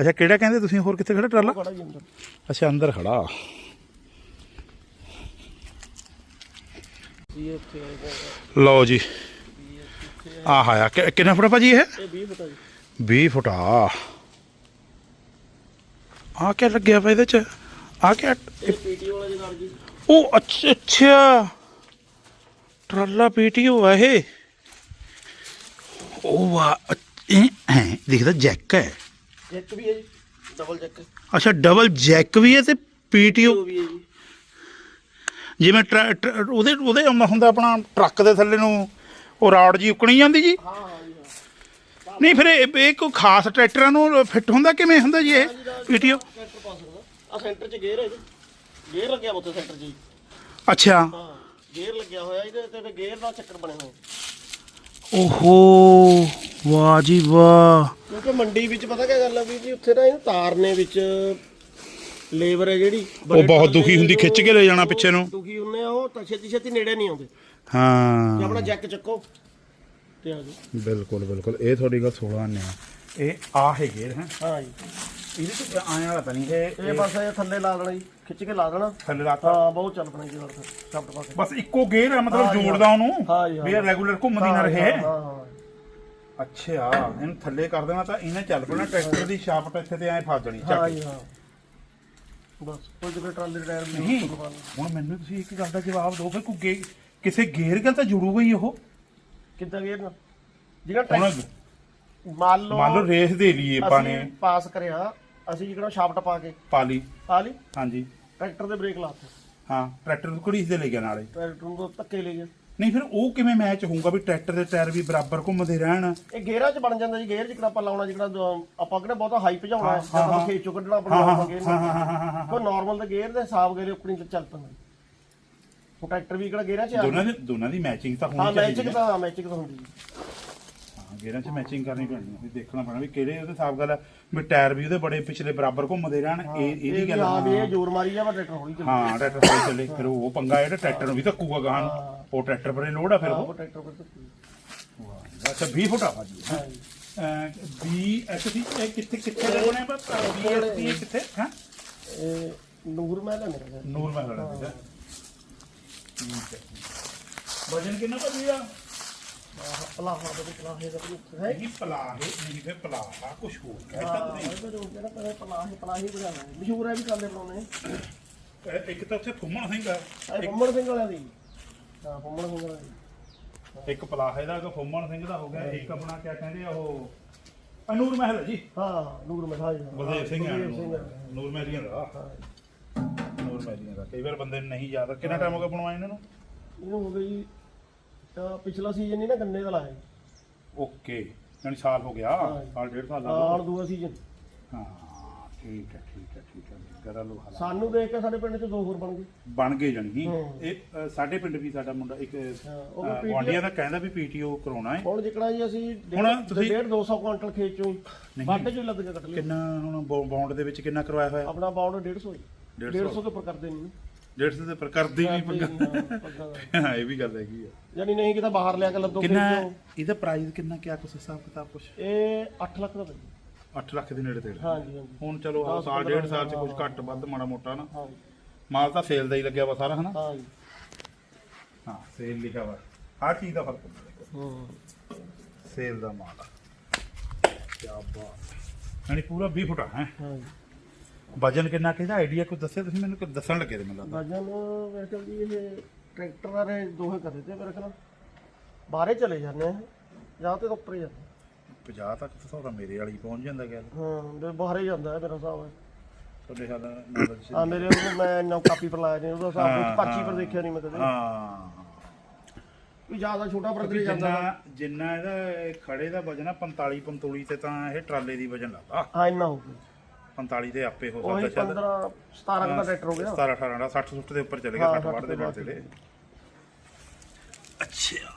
ਅੱਛਾ ਕਿਹੜਾ ਕਹਿੰਦੇ ਤੁਸੀਂ? ਹੋਰ ਕਿੱਥੇ ਖੜਾ ਟਰਾਲਾ? ਜੀ ਅੰਦਰ। ਅੱਛਾ ਅੰਦਰ ਖੜਾ। ਜੀ ਇੱਥੇ। ਲਓ ਜੀ। ਆਹ ਆਇਆ। ਕਿ- ਕਿੰਨਾ ਫੁੱਟ ਆ ਭਾਜੀ ਇਹ? ਇਹ 20 ਫੁੱਟ ਆ ਜੀ। 20 ਫੁੱਟ। ਆ ਆ ਕੀ ਲੱਗਿਆ ਵਾ ਇਹਦੇ ਚ? ਆ ਕੀ ਇਹ ਪੀਟੀ ਵਾਲਾ ਜਗਾੜ ਜੀ। ਉਹ ਅੱਛਾ ਅੱਛਾ। ਟਰਾਲਾ ਪੀਟੀਓ ਆ ਇਹ। ਉਹ ਵਾ ਦਿਖਦਾ ਜੈਕ ਹੈ। ਜੈਕ ਵੀ ਹੈ ਜੀ ਡਬਲ ਜੈਕ। ਅੱਛਾ ਡਬਲ ਜੈਕ ਵੀ ਹੈ ਤੇ ਪੀਟੀਓ? ਵੀ ਹੈ ਜੀ। ਜਿਵੇਂ ਉਹਦੇ ਉਹਦੇ ਹੁੰਦਾ ਆਪਣਾ ਟਰੱਕ ਦੇ ਥੱਲੇ ਨੂੰ ਉਹ ਰਾਡ ਜੀ ਉਕਣੀ ਜਾਂਦੀ ਜੀ? ਹਾਂ। ਨਹੀਂ ਫਿਰ ਇਹ ਇਹ ਕੋਈ ਖਾਸ ਟਰੈਕਟਰਾਂ ਨੂੰ ਫਿੱਟ ਹੁੰਦਾ ਕਿਵੇਂ ਹੁੰਦਾ ਜੀ ਇਹ? ਪੀਟੀਓ? ਟਰੈਕਟਰ ਪਾ ਸਕਦਾ ਆ ਸੈਂਟਰ 'ਚ ਗੇਅਰ ਹੈ ਜੀ। ਗੇਅਰ ਲੱਗਿਆ ਉੱਥੇ ਸੈਂਟਰ 'ਚ ਜੀ। ਅੱਛਾ। ਹਾਂ ਗੇਅਰ ਲੱਗਿਆ ਹੋਇਆ ਇਹਦੇ ਤੇ ਫਿਰ ਗੇਅਰ ਦਾ ਚੱਕਰ ਬਣਿਆ ਹੋਇਆ ਓਹੋ ਵਾਹ ਜੀ ਵਾਹ। ਕਿਉਂਕਿ ਮੰਡੀ ਵਿੱਚ ਪਤਾ ਕੀ ਗੱਲ ਆ ਵੀ ਜੀ ਉੱਥੇ ਨਾ ਇਹਨੂੰ ਤਾਰਨੇ ਵਿੱਚ ਲੇਬਰ ਹੈ ਜਿਹੜੀ ਉਹ ਬਹੁਤ ਦੁਖੀ ਹੁੰਦੀ ਖਿੱਚ ਕੇ ਲੈ ਜਾਣਾ ਪਿੱਛੇ ਨੂੰ। ਦੁਖੀ ਹੁੰਨੇ ਆ ਉਹ ਤਾਂ ਛੇਤੀ ਛੇਤੀ ਨੇੜੇ ਨਹੀਂ ਆਉਂਦੇ। ਹਾਂ। ਆਪਣਾ ਜੈਕ ਚੱਕੋ। ਤੇ ਆ ਜਾਓ। ਬਿਲਕੁਲ ਬਿਲਕੁਲ। ਇਹ ਤੁਹਾਡੀ ਗੱਲ 16 ਨੇ ਆ। ਇਹ ਆ ਹੈ ਗੇਰ ਹੈ। ਹਾਂ ਜੀ। ਇਹਦੇ ਚ ਆਇਆ ਵਾਲਾ ਤਾਂ ਨਹੀਂ ਇਹ ਇਹ ਬਸ ਇਹ ਥੱਲੇ ਲਾ ਦੇਣਾ ਜੀ ਖਿੱਚ ਕੇ ਲਾ ਦੇਣਾ। ਥੱਲੇ ਲਾਤਾ ਹਾਂ ਬਹੁਤ ਚੱਲ ਪਣਾ ਜੀ ਫਿਰ ਸ਼ਬਦ ਪਾ ਕੇ ਬਸ ਇੱਕੋ ਗੇਰ ਹੈ ਮਤਲਬ ਜੋੜਦਾ ਉਹਨੂੰ। ਵੀ ਇਹ ਰੈਗੂਲਰ ਘੁੰਮਦੀ ਨਾ ਰਹੇ। ਹਾਂ ਹਾਂ ਅੱਛਾ ਇਹਨੂੰ ਥੱਲੇ ਕਰ ਦੇਣਾ ਤਾਂ ਇਹਨੇ ਚੱਲ ਪੈਣਾ ਟਰੈਕਟਰ ਦੀ ਸ਼ਾਫਟ ਇੱਥੇ ਤੇ ਐ ਫਸ ਜਾਣੀ ਹਾਂ ਚੱਕ ਜੀ ਹਾਂ। ਬਸ ਕੋਈ ਜਗ੍ਹਾ ਟਰਾਲੇ ਦੇ ਟਾਇਰ ਨਹੀਂ ਹੁਣ ਮੈਨੂੰ ਤੁਸੀਂ ਇੱਕ ਗੱਲ ਦਾ ਜਵਾਬ ਦਿਓ ਫਿਰ ਕੋਈ ਕਿਸੇ ਗੇਅਰ ਗੱਲ ਤਾਂ ਜੁੜੂਗਾ ਹੀ ਉਹ। ਕਿੱਦਾਂ ਗੇਰ ਨਾ? ਜਿਹੜਾ ਹੁਣ ਟਰੈਕ ਮੰਨ ਲਓ ਮੰਨ ਲਓ ਰੇਸ ਦੇ ਲਈ ਆਪਾਂ ਨੇ। ਅਸੀਂ ਪਾਸ ਕਰਿਆ ਅਸੀਂ ਜਿਹੜਾ ਸ਼ਾਫਟ ਪਾ ਕੇ। ਪਾਲੀ ਪਾ ਲਈ? ਹਾਂਜੀ। ਟਰੈਕਟਰ ਦੇ ਬ੍ਰੇਕ ਲਾਤੇ। ਹਾਂ ਟਰੈਕਟਰ ਨੂੰ ਘੜੀਸ ਦੇ ਲੈ ਗਿਆ ਨਾਲੇ। ਟਰੈਕਟਰ ਨੂੰ ਧੱਕੇ ਲੈ ਗਿਆ। ਨਹੀਂ ਫਿਰ ਉਹ ਕਿਵੇਂ ਮੈਚ ਹੋਊਗਾ ਵੀ ਟਰੈਕਟਰ ਦੇ ਟਾਇਰ ਵੀ ਬਰਾਬਰ ਘੁੰਮਦੇ ਰਹਿਣ? ਇਹ ਗੇਅਰਾਂ 'ਚ ਬਣ ਜਾਂਦਾ ਜੀ ਗੇਅਰ ਜਿਕੜਾ ਆਪਾਂ ਲਾਉਣਾ ਜਿਕੜਾ ਜੋ- ਆਪਾਂ ਕਿਹੜਾ ਬਹੁਤਾ ਹਾਈ ਭਜਾਉਣਾ ਹੈ ਚੋਂ ਕੱਢਣਾ ਹਾਂ, ਹਾਂ, ਗੇਅਰ ਹਾਂ, ਹਾਂ, ਹਾਂ, ਹਾਂ, ਹਾਂ। ਕੋਈ ਨਾਰਮਲ ਦੇ ਗੇਅਰ ਦੇ ਹਿਸਾਬ ਗੇਅਰ ਆਪਣੀ ਤੇ ਚੱਲ ਪੈਂਦਾ। ਉਹ ਟਰੈਕਟਰ ਵੀ ਕਿਹੜਾ ਗੇਅਰਾਂ 'ਚ ਆ ਦੋਨਾਂ ਦੀ ਦੋਨਾਂ ਦੀ ਮੈਚਿੰਗ ਤਾਂ ਹਾਂ ਹੋਣੀ ਚਾਹੀਦੀ ਮੈਚਿੰਗ ਹੈ। ਤਾਂ ਹਾਂ ਮੈਚਿੰਗ ਤਾਂ ਹੁੰਦੀ ਜੀ ਹਾਂ ਗੇਅਰਾਂ 'ਚ ਮੈਚਿੰਗ ਕਰਨੀ ਪੈਣੀ ਹੈ। ਦੇਖਣਾ ਪੈਣਾ ਵੀ ਕਿਹੜੇ ਉਹਦੇ ਹਿਸਾਬ ਗੱਲ ਹੈ ਵੀ ਟਾਇਰ ਵੀ ਉਹਦੇ ਬੜੇ ਪਿਛਲੇ ਬਰਾਬਰ ਘੁੰਮਦੇ ਰਹਿਣ ਇਹ ਇਹ ਇਹਦੀ ਗੱਲ ਹਾਂ ਵੀ ਇਹ ਹਾਂ ਜ਼ੋਰ ਮਾਰੀ ਜਾਵਾ ਟਰੈਕਟਰ ਹੌਲੀ ਚੱਲੇ ਹਾਂ ਟਰੈਕਟਰ ਸਹੀ ਚੱਲੇ। ਫਿਰ ਉਹ ਪੰਗਾ ਜਿਹੜਾ ਟਰੈਕਟਰ ਨੂੰ ਵੀ ਧੱਕੂਗਾ ਗਾਂ ਨੂੰ। ਹਾਂ। ਉਹ ਟਰੈਕਟਰ ਪਰੇ ਲੋਡ ਆ ਫਿਰ ਉਹ। ਉਹ ਟਰੈਕਟਰ ਪਰ ਧੱਕੇ। ਅੱਛਾ 20 ਫੁੱਟ ਆ ਭਾਜੀ। ਹਾਂ ਜੀ। ਬੀ ਐਚ ਸੀ ਇਹ ਕਿੱਥੇ ਕਿੱਥੇ ਦੇ ਬਸ ਬੀ ਐਚ ਸੀ ਕਿੱਥੇ? ਹਾਂ? ਇਹ ਨੂਰ ਮਹਿਲ ਹੈ ਮੇਰਾ। ਨੂਰ ਮਹਿਲ ਵਾਲਾ ਸੀਗਾ ਠੀਕ ਹੈ ਵਜਨ ਕਿੰਨਾ ਭਾਜੀ ਆ ਆਹ ਪਲਾਹ ਦੇ ਪਲਾਹ ਹੈ ਦਾ ਹੈ। ਨਹੀਂ ਪਲਾਹ ਹੈ ਨਹੀਂ ਫਿਰ ਪਲਾਹ ਆ ਕੁਝ ਹੋਰ ਕਹਿਤਾ ਹਾਂ ਤੁਸੀਂ ਇਹਦੇ ਤੋਂ ਜਿਹੜਾ ਪਹਿਲਾਂ ਪਲਾਹ ਹੈ ਪਲਾਹ ਹੀ ਬਣਾਉਣਾ ਹੈ। ਮਸ਼ਹੂਰ ਹੈ ਵੀ ਕਾਲੇ ਬਣਾਉਣੇ ਇੱਕ ਤਾਂ ਉੱਥੇ ਫੁੰਮਣ ਸਿੰਘ ਆ ਫੰਮਣ ਸਿੰਘ ਵਾਲਿਆਂ ਦੀ। ਹਾਂ ਫੰਮਣ ਸਿੰਘ ਵਾਲਿਆਂ ਦੀ। ਇੱਕ ਪਲਾਹੇ ਦਾ ਇੱਕ ਫੁੰਮਣ ਸਿੰਘ ਦਾ ਹੋ ਗਿਆ ਇੱਕ ਆਪਣਾ ਕਿਆ ਕਹਿੰਦੇ ਆ ਉਹ ਨੂਰ ਮਹਿਲ ਹੈ ਜੀ। ਹਾਂ ਨੂਰ ਮਹਿਲ ਹਾਂ। ਜੀ ਹਾਂ। ਬਲਦੇਵ ਸਿੰਘ ਨੂਰ- ਮਹਿਲੀਆਂ ਦਾ ਹਾਂ। ਮੈਲੀਆਂ ਦਾ। ਕਈ ਵਾਰ ਬੰਦੇ ਨੂੰ ਨਹੀਂ ਯਾਦ ਕਿੰਨਾ ਟਾਈਮ ਹੋ ਗਿਆ ਬਣਵਾਏ ਇਹਨਾਂ ਨੂੰ? ਇਹਨੂੰ ਹੋ ਗਈ ਤਾਂ ਪਿਛਲਾ ਸੀਜ਼ਨ ਨਹੀਂ ਨਾ ਗੰਨੇ ਦਾ ਲਾਇਆ ਓਕੇ ਯਾਨੀ ਸਾਲ ਹੋ ਗਿਆ? ਹਾਂ। ਸਾਲ ਡੇਢ ਸਾਲ ਹਾਂ ਲਾ ਹੁਣ ਦੂਆ ਸੀਜ਼ਨ ਹਾਂ ਠੀਕ ਹੈ ਠੀਕ ਹੈ ਠੀਕ ਹੈ। ਕਰਾ ਲੋ ਹਾਲਾ ਸਾਨੂੰ ਦੇਖ ਕੇ ਸਾਡੇ ਪਿੰਡ 'ਚ ਦੋ ਹੋਰ ਬਣ ਗਏ। ਬਣ ਗਏ ਹਾਂ। ਇਹ ਅ, ਸਾਡੇ ਪਿੰਡ ਵੀ ਸਾਡਾ ਮੁੰਡਾ ਇੱਕ ਹਾਂ, ਉਹ ਵੀ PTO ਦਾ ਕਹਿੰਦਾ ਵੀ ਪੀਟੀਓ ਕਰਾਉਣਾ ਹੈ। ਹੁਣ ਜਿਕਣਾ ਜੀ ਅਸੀਂ ਹੁਣ ਤੁਸੀਂ- 1.5 200 ਕੁਇੰਟਲ ਖੇਤ ਚੋਂ ਨਹੀਂ। ਚੋਂ ਲੱਦ ਕੇ ਕੱਟ ਲਿਆ। ਕਿੰਨਾ ਹੁਣ ਬੌਂਡ ਦੇ ਵਿੱਚ ਕਿੰਨਾ ਕਰਵਾਇਆ ਹੋਇਆ? ਆਪਣਾ ਬਾਉਂਡ 150 ਜੀ 150 150 ਤੋਂ ਉੱਪਰ ਕਰਦੇ ਨਹੀਂ। 150 ਦੇ ਪਰ ਕਰਦੀ ਵੀ ਪੰਗਾ। ਹਾਂ, ਇਹ ਵੀ ਗੱਲ ਹੈਗੀ ਆ। ਯਾਨੀ ਨਹੀਂ ਕਿਤਾ ਬਾਹਰ ਲਿਆ ਕੇ ਲੱਦੋ ਕਿੰਨਾ ਇਹਦਾ ਪ੍ਰਾਈਸ ਕਿੰਨਾ ਕਿਆ ਕੁਛ ਹਿਸਾਬ ਕਿਤਾਬ ਕੁਛ? ਇਹ 8 ਲੱਖ ਦਾ ਪਈ 8 ਲੱਖ ਦੇ ਨੇੜੇ ਤੇੜੇ। ਹਾਂਜੀ ਹਾਂਜੀ। ਹੁਣ ਚਲੋ ਦਸ, ਸਾਲ ਡੇਢ ਸਾਲ ਚ ਕੁਝ। ਘੱਟ ਵੱਧ ਮਾੜਾ ਮੋਟਾ ਨਾ। ਹਾਂਜੀ। ਮਾਲ ਤਾਂ ਸੇਲ ਦਾ ਹੀ ਲੱਗਿਆ ਵਾ ਸਾਰਾ ਹਨਾ? ਹਾਂ ਜੀ ਹਾਂ ਸੇਲ ਲਿਖਿਆ ਵਾ। ਹਰ ਚੀਜ਼ ਦਾ ਫ਼ਰਕ ਹੁੰਦਾ ਹੂੰ। ਸੇਲ ਦਾ ਮਾਲ ਆ। ਕੀ ਬਾਤ। ਯਾਨੀ ਪੂਰਾ 20 ਫੁੱਟ ਹੈ ਹਾਂ? ਜੀ ਵਜਨ ਕਿੰਨਾ ਕਿਹਦਾ? ਆਈਡੀਆ ਕੋਈ ਦੱਸਿਆ ਤੁਸੀਂ ਮੈਨੂੰ? ਕੁਝ ਦੱਸਣ ਲੱਗੇ ਤੇ ਮੈਨੂੰ ਲੱਗਦਾ। ਵਜਨ ਮੇਰੇ ਖਿਆਲ ਜੀ ਇਹ ਟਰੈਕਟਰ ਵਾਲੇ ਦੋਹੇ ਕਰ ਦਿੱਤੇ ਮੇਰੇ ਖਿਆਲ ਬਾਹਰੇ ਚਲੇ ਜਾਂਦੇ ਆ। ਜਾਂ ਤੇ ਉੱਪਰ ਹੀ ਜਾਂਦੇ 50 ਤੱਕ ਤਾਂ ਸੌਦਾ ਮੇਰੇ ਵਾਲੀ ਪਹੁੰਚ ਜਾਂਦਾ ਗਿਆ ਹਾਂ ਤੇ ਬਾਹਰੇ ਜਾਂਦਾ ਹੈ ਮੇਰਾ ਹਿਸਾਬ। ਹੈ ਤੁਹਾਡੇ ਹਾਲ ਨਾਲ ਆ ਮੇਰੇ ਉਹ ਮੈਂ ਇੰਨਾ ਕਾਪੀ ਪਰ ਲਾਇਆ ਨਹੀਂ ਉਹਦਾ ਹਿਸਾਬ ਹਾਂ, ਪਰਚੀ ਪਰ ਹਾਂ। ਦੇਖਿਆ ਨਹੀਂ ਮੈਂ ਕਦੇ। ਹਾਂ। ਵੀ ਜ਼ਿਆਦਾ ਛੋਟਾ ਜਿੰਨਾ ਜਾਂਦਾ। ਜਿੰਨਾ ਇਹਦਾ ਇਹ ਖੜੇ ਦਾ ਵਜਨ ਆ 45 45 ਤੇ ਤਾਂ ਇਹ ਟਰਾਲੇ ਦੀ ਵਜਨ ਲਾਤਾ ਹਾਂ ਇੰਨਾ ਹੋ ਗਿਆ। 45 ਦੇ ਆਪੇ ਹੋ ਉਹੀ ਸਕਦਾ 15 17 ਦਾ ਟਰੈਕਟਰ ਹੋ ਗਿਆ। 17 18 ਦਾ 60 ਸੁੱਟ ਦੇ ਉੱਪਰ ਚਲੇ ਗਿਆ ਹਾਂ, 60 ਵਾਟ ਦੇ 60 ਨਾਲ ਤੇ ਅੱਛਾ।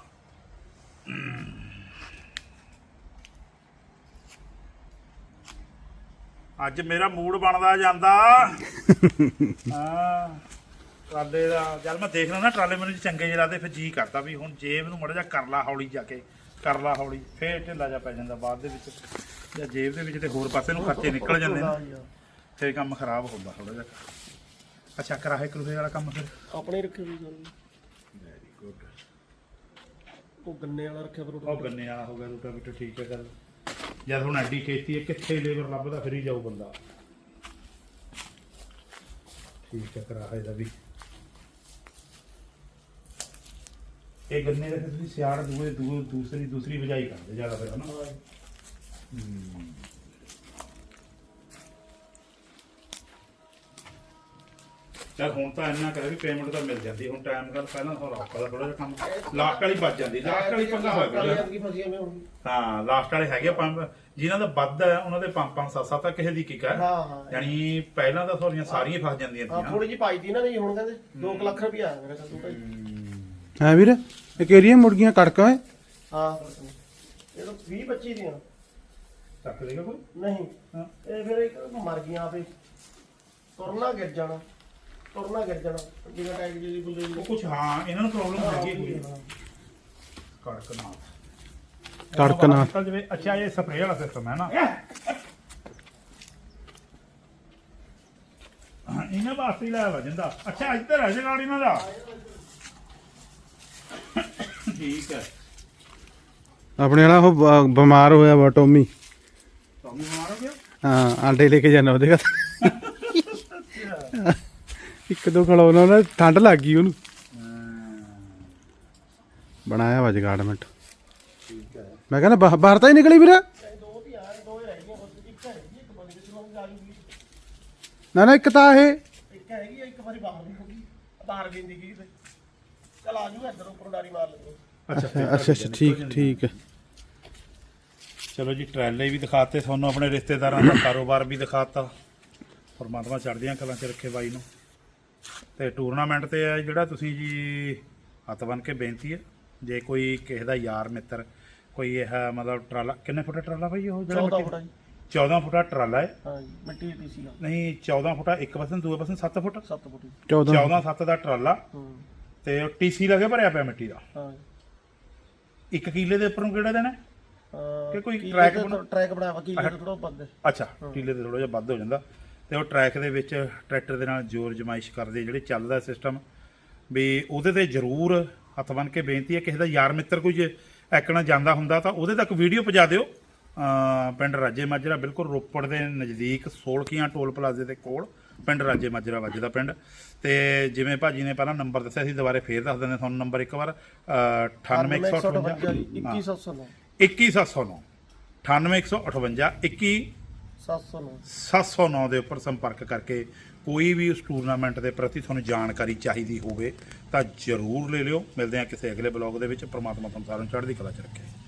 ਅੱਜ ਮੇਰਾ ਮੂਡ ਬਣਦਾ ਜਾਂਦਾ। ਹਾਂ। ਟਰਾਲੇ ਦਾ ਜਦ ਮੈਂ ਦੇਖ ਲੈਣਾ ਟਰਾਲੇ ਮੈਨੂੰ ਚੰਗੇ ਜਿਹੇ ਲੱਗਦੇ ਫਿਰ ਜੀ ਕਰਦਾ ਵੀ ਹੁਣ ਜੇਬ ਨੂੰ ਮੜਾ ਜਾ ਕਰ ਲਾ ਹੌਲੀ ਜਾ ਕੇ। ਕਰ ਲਾ ਹੌਲੀ ਫੇਰ ਢਿੱਲਾ ਜਾ ਪੈ ਜਾਂਦਾ ਬਾਅਦ ਦੇ ਵਿੱਚ ਜਾਂ ਜੇਬ ਦੇ ਵਿੱਚ ਤੇ ਹੋਰ ਪਾਸੇ ਨੂੰ ਖਰਚੇ ਨਿਕਲ ਜਾਂਦੇ ਨੇ। ਫੇਰ ਕੰਮ ਖਰਾਬ ਹੁੰਦਾ ਥੋੜਾ ਜਿਹਾ। ਅੱਛਾ ਕਰਾਹੇ ਕਰੂਹੇ ਵਾਲਾ ਕੰਮ ਫਿਰ। ਆਪਣੇ ਰੱਖੇ ਵੀ ਗੱਲ ਵੈਰੀ ਗੁੱਡ ਉਹ ਗੰਨੇ ਵਾਲਾ ਰੱਖਿਆ ਫਿਰ ਉਹ ਗੰਨੇ ਵਾਲਾ ਹੋ ਗਿਆ ਰੂਟਾ ਬਿਟ ਠੀਕ ਹੈ ਗੱਲ ਜਦ ਹੁਣ ਐਡੀ ਖੇਤੀ ਹੈ ਕਿੱਥੇ ਲੇਬਰ ਲੱਭਦਾ ਫਿਰ ਹੀ ਜਾਊ ਬੰਦਾ। ਠੀਕ ਹੈ ਕਰਾਹੇ ਦਾ ਵੀ। ਇਹ ਗੰਨੇ ਦੇ ਫਿਰ ਤੁਸੀਂ ਸਿਆੜ ਦੂਏ ਦੂਏ ਦੂਸਰੀ ਦੂਸਰੀ ਵਜਾਈ ਕਰਦੇ ਜ਼ਿਆਦਾ ਫਿਰ ਹਨਾ ਚਲ ਹੁਣ ਤਾਂ ਇੰਨਾ ਕਰੇ ਵੀ ਪੇਮੈਂਟ ਤਾਂ ਮਿਲ ਜਾਂਦੀ ਹੁਣ ਟਾਈਮ ਕਰ ਪਹਿਲਾਂ ਥੋੜਾ ਔਖਾ ਦਾ ਥੋੜਾ ਜਿਹਾ ਕੰਮ। ਲਾਸਟ ਵਾਲੀ ਬਚ ਜਾਂਦੀ ਲਾਸਟ ਵਾਲੀ ਪੰਗਾ ਹੋਇਆ ਪਿਆ ਕੀ ਫਸੀ ਮੈਂ ਹੁਣ ਹਾਂ ਲਾਸਟ ਵਾਲੇ ਹੈਗੇ ਆ ਪੰਪ ਜਿਨ੍ਹਾਂ ਦਾ ਵੱਧ ਹੈ ਉਹਨਾਂ ਦੇ ਪੰਜ ਪੰਜ ਸੱਤ ਸੱਤ ਆ, ਕਿਸੇ ਦੀ ਕਿਕ ਹੈ ਹਾਂ ਹਾਂ ਯਾਨੀ ਪਹਿਲਾਂ ਤਾਂ ਤੁਹਾਡੀਆਂ ਸਾਰੀਆਂ ਫਸ ਜਾਂਦੀਆਂ ਹਾਂ ਸੀ ਥੋੜੀ ਜਿਹੀ ਪਾਈ ਤੀ ਨਾ ਨਹੀਂ ਹੁਣ ਕਹਿੰਦੇ 2 ਲੱਖ ਰੁਪਇਆ ਆਇਆ ਮੇਰੇ ਕੋਲ ਭਾਈ ਹੈ ਵੀਰ? ਇਹ ਕਿਹੜੀਆਂ ਮੁਰਗੀਆਂ ਕੜਕ ਹਾਂ ਇਹ ਤਾਂ 20 25 ਦੀਆਂ। ਚੱਕ ਦੇਗਾ ਕੋਈ? ਨਹੀਂ। ਹਾਂ। ਇਹ ਫਿਰ ਇੱਕ ਮਰ ਗਈਆਂ ਆਪੇ। ਤੁਰਨਾ ਗਿਰ ਜਾਣਾ। ਤੁਰਨਾ ਗਿਰ ਜਾਣਾ। ਜਿਵੇਂ ਟਾਈਪ ਜੀ ਬੁੱਲੇ ਉਹ ਕੁਝ ਹਾਂ ਇਹਨਾਂ ਨੂੰ ਪ੍ਰੋਬਲਮ ਹੈਗੀ ਹੈ ਕੋਈ। ਕੜਕਨਾਥ। ਕੜਕਨਾਥ। ਨਿਕਲ ਜਾਵੇ ਅੱਛਾ ਇਹ ਸਪਰੇਅ ਵਾਲਾ ਸਿਸਟਮ ਹੈ ਨਾ। ਹਾਂ, ਇਹਨਾਂ ਵਾਸਤੇ ਹੀ ਲਾਇਆ ਵਾ ਜਿੰਦਾ। ਅੱਛਾ ਇੱਧਰ ਹੈ ਜਗਾੜ ਇਹਨਾਂ ਦਾ। ਠੀਕ ਹੈ। ਆਪਣੇ ਵਾਲਾ ਉਹ ਬ- ਬਿਮਾਰ ਹੋਇਆ ਵਾ ਟੋਮੀ। ਤੁਹਾਨੂੰ ਬਿਮਾਰ ਹੋ ਗਿਆ? ਹਾਂ ਆਂਡੇ ਲੈ ਕੇ ਜਾਣਾ ਉਹਦੇ ਘਰ। ਇੱਕ ਦੋ ਖਲੋਣਾ ਨਾ ਠੰਡ ਲੱਗ ਗਈ ਉਹਨੂੰ। ਬਣਾਇਆ ਵਾ ਜਗਾੜਮੈਂਟ ਠੀਕ ਹੈ। ਮੈਂ ਕਹਿੰਦਾ ਬਾਹ- ਬਾਹਰ ਤਾਂ ਹੀ ਨਿਕਲੀ ਵੀਰ। ਨਾ ਨਾ ਇੱਕ ਤਾਂ ਇਹ। ਇੱਕ ਹੈਗੀ ਆ, ਇੱਕ ਵਾਰੀ ਬਾਹਰ ਦੀ ਹੋ ਗਈ। ਬਾਹਰ ਗਈ ਦੀ ਤੇ। ਚਲ ਆ ਜੂਗਾ ਇੱਧਰ ਉੱਪਰ ਡਾਰੀ ਮਾਰ ਲੈਂਦੇ ਅੱਛਾ ਅੱਛਾ ਅੱਛਾ ਠੀਕ ਠੀਕ। ਹੈ ਚਲੋ ਜੀ ਟਰੈਲੇ ਵੀ ਦਿਖਾਤੇ ਤੁਹਾਨੂੰ ਆਪਣੇ ਰਿਸ਼ਤੇਦਾਰਾਂ ਦਾ ਕਾਰੋਬਾਰ ਵੀ ਦਿਖਾਤਾ। ਪਰਮਾਤਮਾ ਚੜ੍ਹਦੀਆਂ ਕਲਾਂ 'ਚ ਰੱਖੇ ਬਾਈ ਨੂੰ। ਤੇ ਟੂਰਨਾਮੈਂਟ ਤੇ ਆ ਜਿਹੜਾ ਤੁਸੀਂ ਜੀ ਹੱਥ ਬਨ ਕੇ ਬੇਨਤੀ ਹੈ ਜੇ ਕੋਈ ਕਿਸੇ ਦਾ ਯਾਰ ਮਿੱਤਰ ਕੋਈ ਇਹ ਮਤਲਬ ਟਰਾਲਾ ਕਿੰਨੇ ਫੁੱਟ ਟਰਾਲਾ ਭਾਈ ਉਹ ਜਿਹੜਾ 14 ਮਿੱਟੀ- ਫੁੱਟਾ ਜੀ। 14 ਫੁੱਟਾ ਟਰਾਲਾ ਹੈ? ਹਾਂ ਜੀ ਮਿੱਟੀ ਦੀ ਸੀ ਨਹੀਂ 14 ਫੁੱਟਾ ਇੱਕ ਪਾਸੇ ਦੂਏ ਪਾਸੇ 7 ਫੁੱਟ? 7 ਫੁੱਟ 14 14 7 ਦਾ ਟਰਾਲਾ ਹੂੰ। ਤੇ ਉਹ ਟੀਸੀ ਲਗੇ ਭਰਿਆ ਪਿਆ ਮਿੱਟੀ ਦਾ। ਹਾਂ ਇੱਕ ਕਿਲੇ ਦੇ ਉੱਪਰ ਕਿਹੜਾ ਦੇਣਾ ਹਾਂ? ਕਿ ਕੋਈ ਕੀਲੇ track ਬਣਾ- ਟਰੈਕ ਬਣਾਇਆ ਵਾ ਕੀਲੇ ਤੋਂ ਥੋੜਾ ਬੰਦ ਅੱਛਾ ਟੀਲੇ ਤੇ ਥੋੜਾ ਜਿਹਾ ਵੱਧ ਹੋ ਜਾਂਦਾ। ਤੇ ਉਹ ਟਰੈਕ ਦੇ ਵਿੱਚ ਟਰੈਕਟਰ ਦੇ ਨਾਲ ਜ਼ੋਰ ਜਮਾਇਸ਼ ਕਰਦੇ ਜਿਹੜੇ ਚੱਲਦਾ ਸਿਸਟਮ ਵੀ ਉਹਦੇ ਤੇ ਜ਼ਰੂਰ ਹੱਥ ਬਨ ਕੇ ਬੇਨਤੀ ਹੈ ਕਿਸੇ ਦਾ ਯਾਰ ਮਿੱਤਰ ਕੋਈ ਜੇ ਐਕਣਾ ਜਾਂਦਾ ਹੁੰਦਾ ਤਾਂ ਉਹਦੇ ਤੱਕ ਵੀਡੀਓ ਪਹੁੰਚਾ ਦਿਓ। ਅਮ ਪਿੰਡ ਰਾਜੇ ਮਾਜਰਾ ਬਿਲਕੁਲ ਰੋਪੜ ਦੇ ਨਜ਼ਦੀਕ ਸੋਲਕੀਆਂ ਟੋਲ ਪਲਾਜ਼ੇ ਦੇ ਕੋਲ। ਪਿੰਡ ਰਾਜੇ ਮਾਜਰਾ ਵੱਜਦਾ ਪਿੰਡ। ਤੇ ਜਿਵੇਂ ਭਾਜੀ ਨੇ ਪਹਿਲਾਂ ਨੰਬਰ ਦੱਸਿਆ ਸੀ ਦੁਬਾਰੇ ਫੇਰ ਦੱਸ ਦਿੰਦੇ ਤੁਹਾਨੂੰ ਨੰਬਰ ਇੱਕ ਵਾਰ। ਅ, 98158 21709 21709 98158 21 709 709 ਦੇ ਉੱਪਰ ਸੰਪਰਕ ਕਰਕੇ ਕੋਈ ਵੀ ਉਸ ਟੂਰਨਾਮੈਂਟ ਦੇ ਪ੍ਰਤੀ ਤੁਹਾਨੂੰ ਜਾਣਕਾਰੀ ਚਾਹੀਦੀ ਹੋਵੇ ਤਾਂ ਜਰੂਰ ਲੈ ਲਿਓ। ਮਿਲਦੇ ਹਾਂ ਕਿਸੇ ਅਗਲੇ ਬਲੌਗ ਦੇ ਵਿੱਚ। ਪ੍ਰਮਾਤਮਾ ਤੁਹਾਨੂੰ ਸਾਰਿਆਂ ਨੂੰ ਚੜ੍ਹਦੀ ਕਲਾ ਚ ਰੱਖੇ।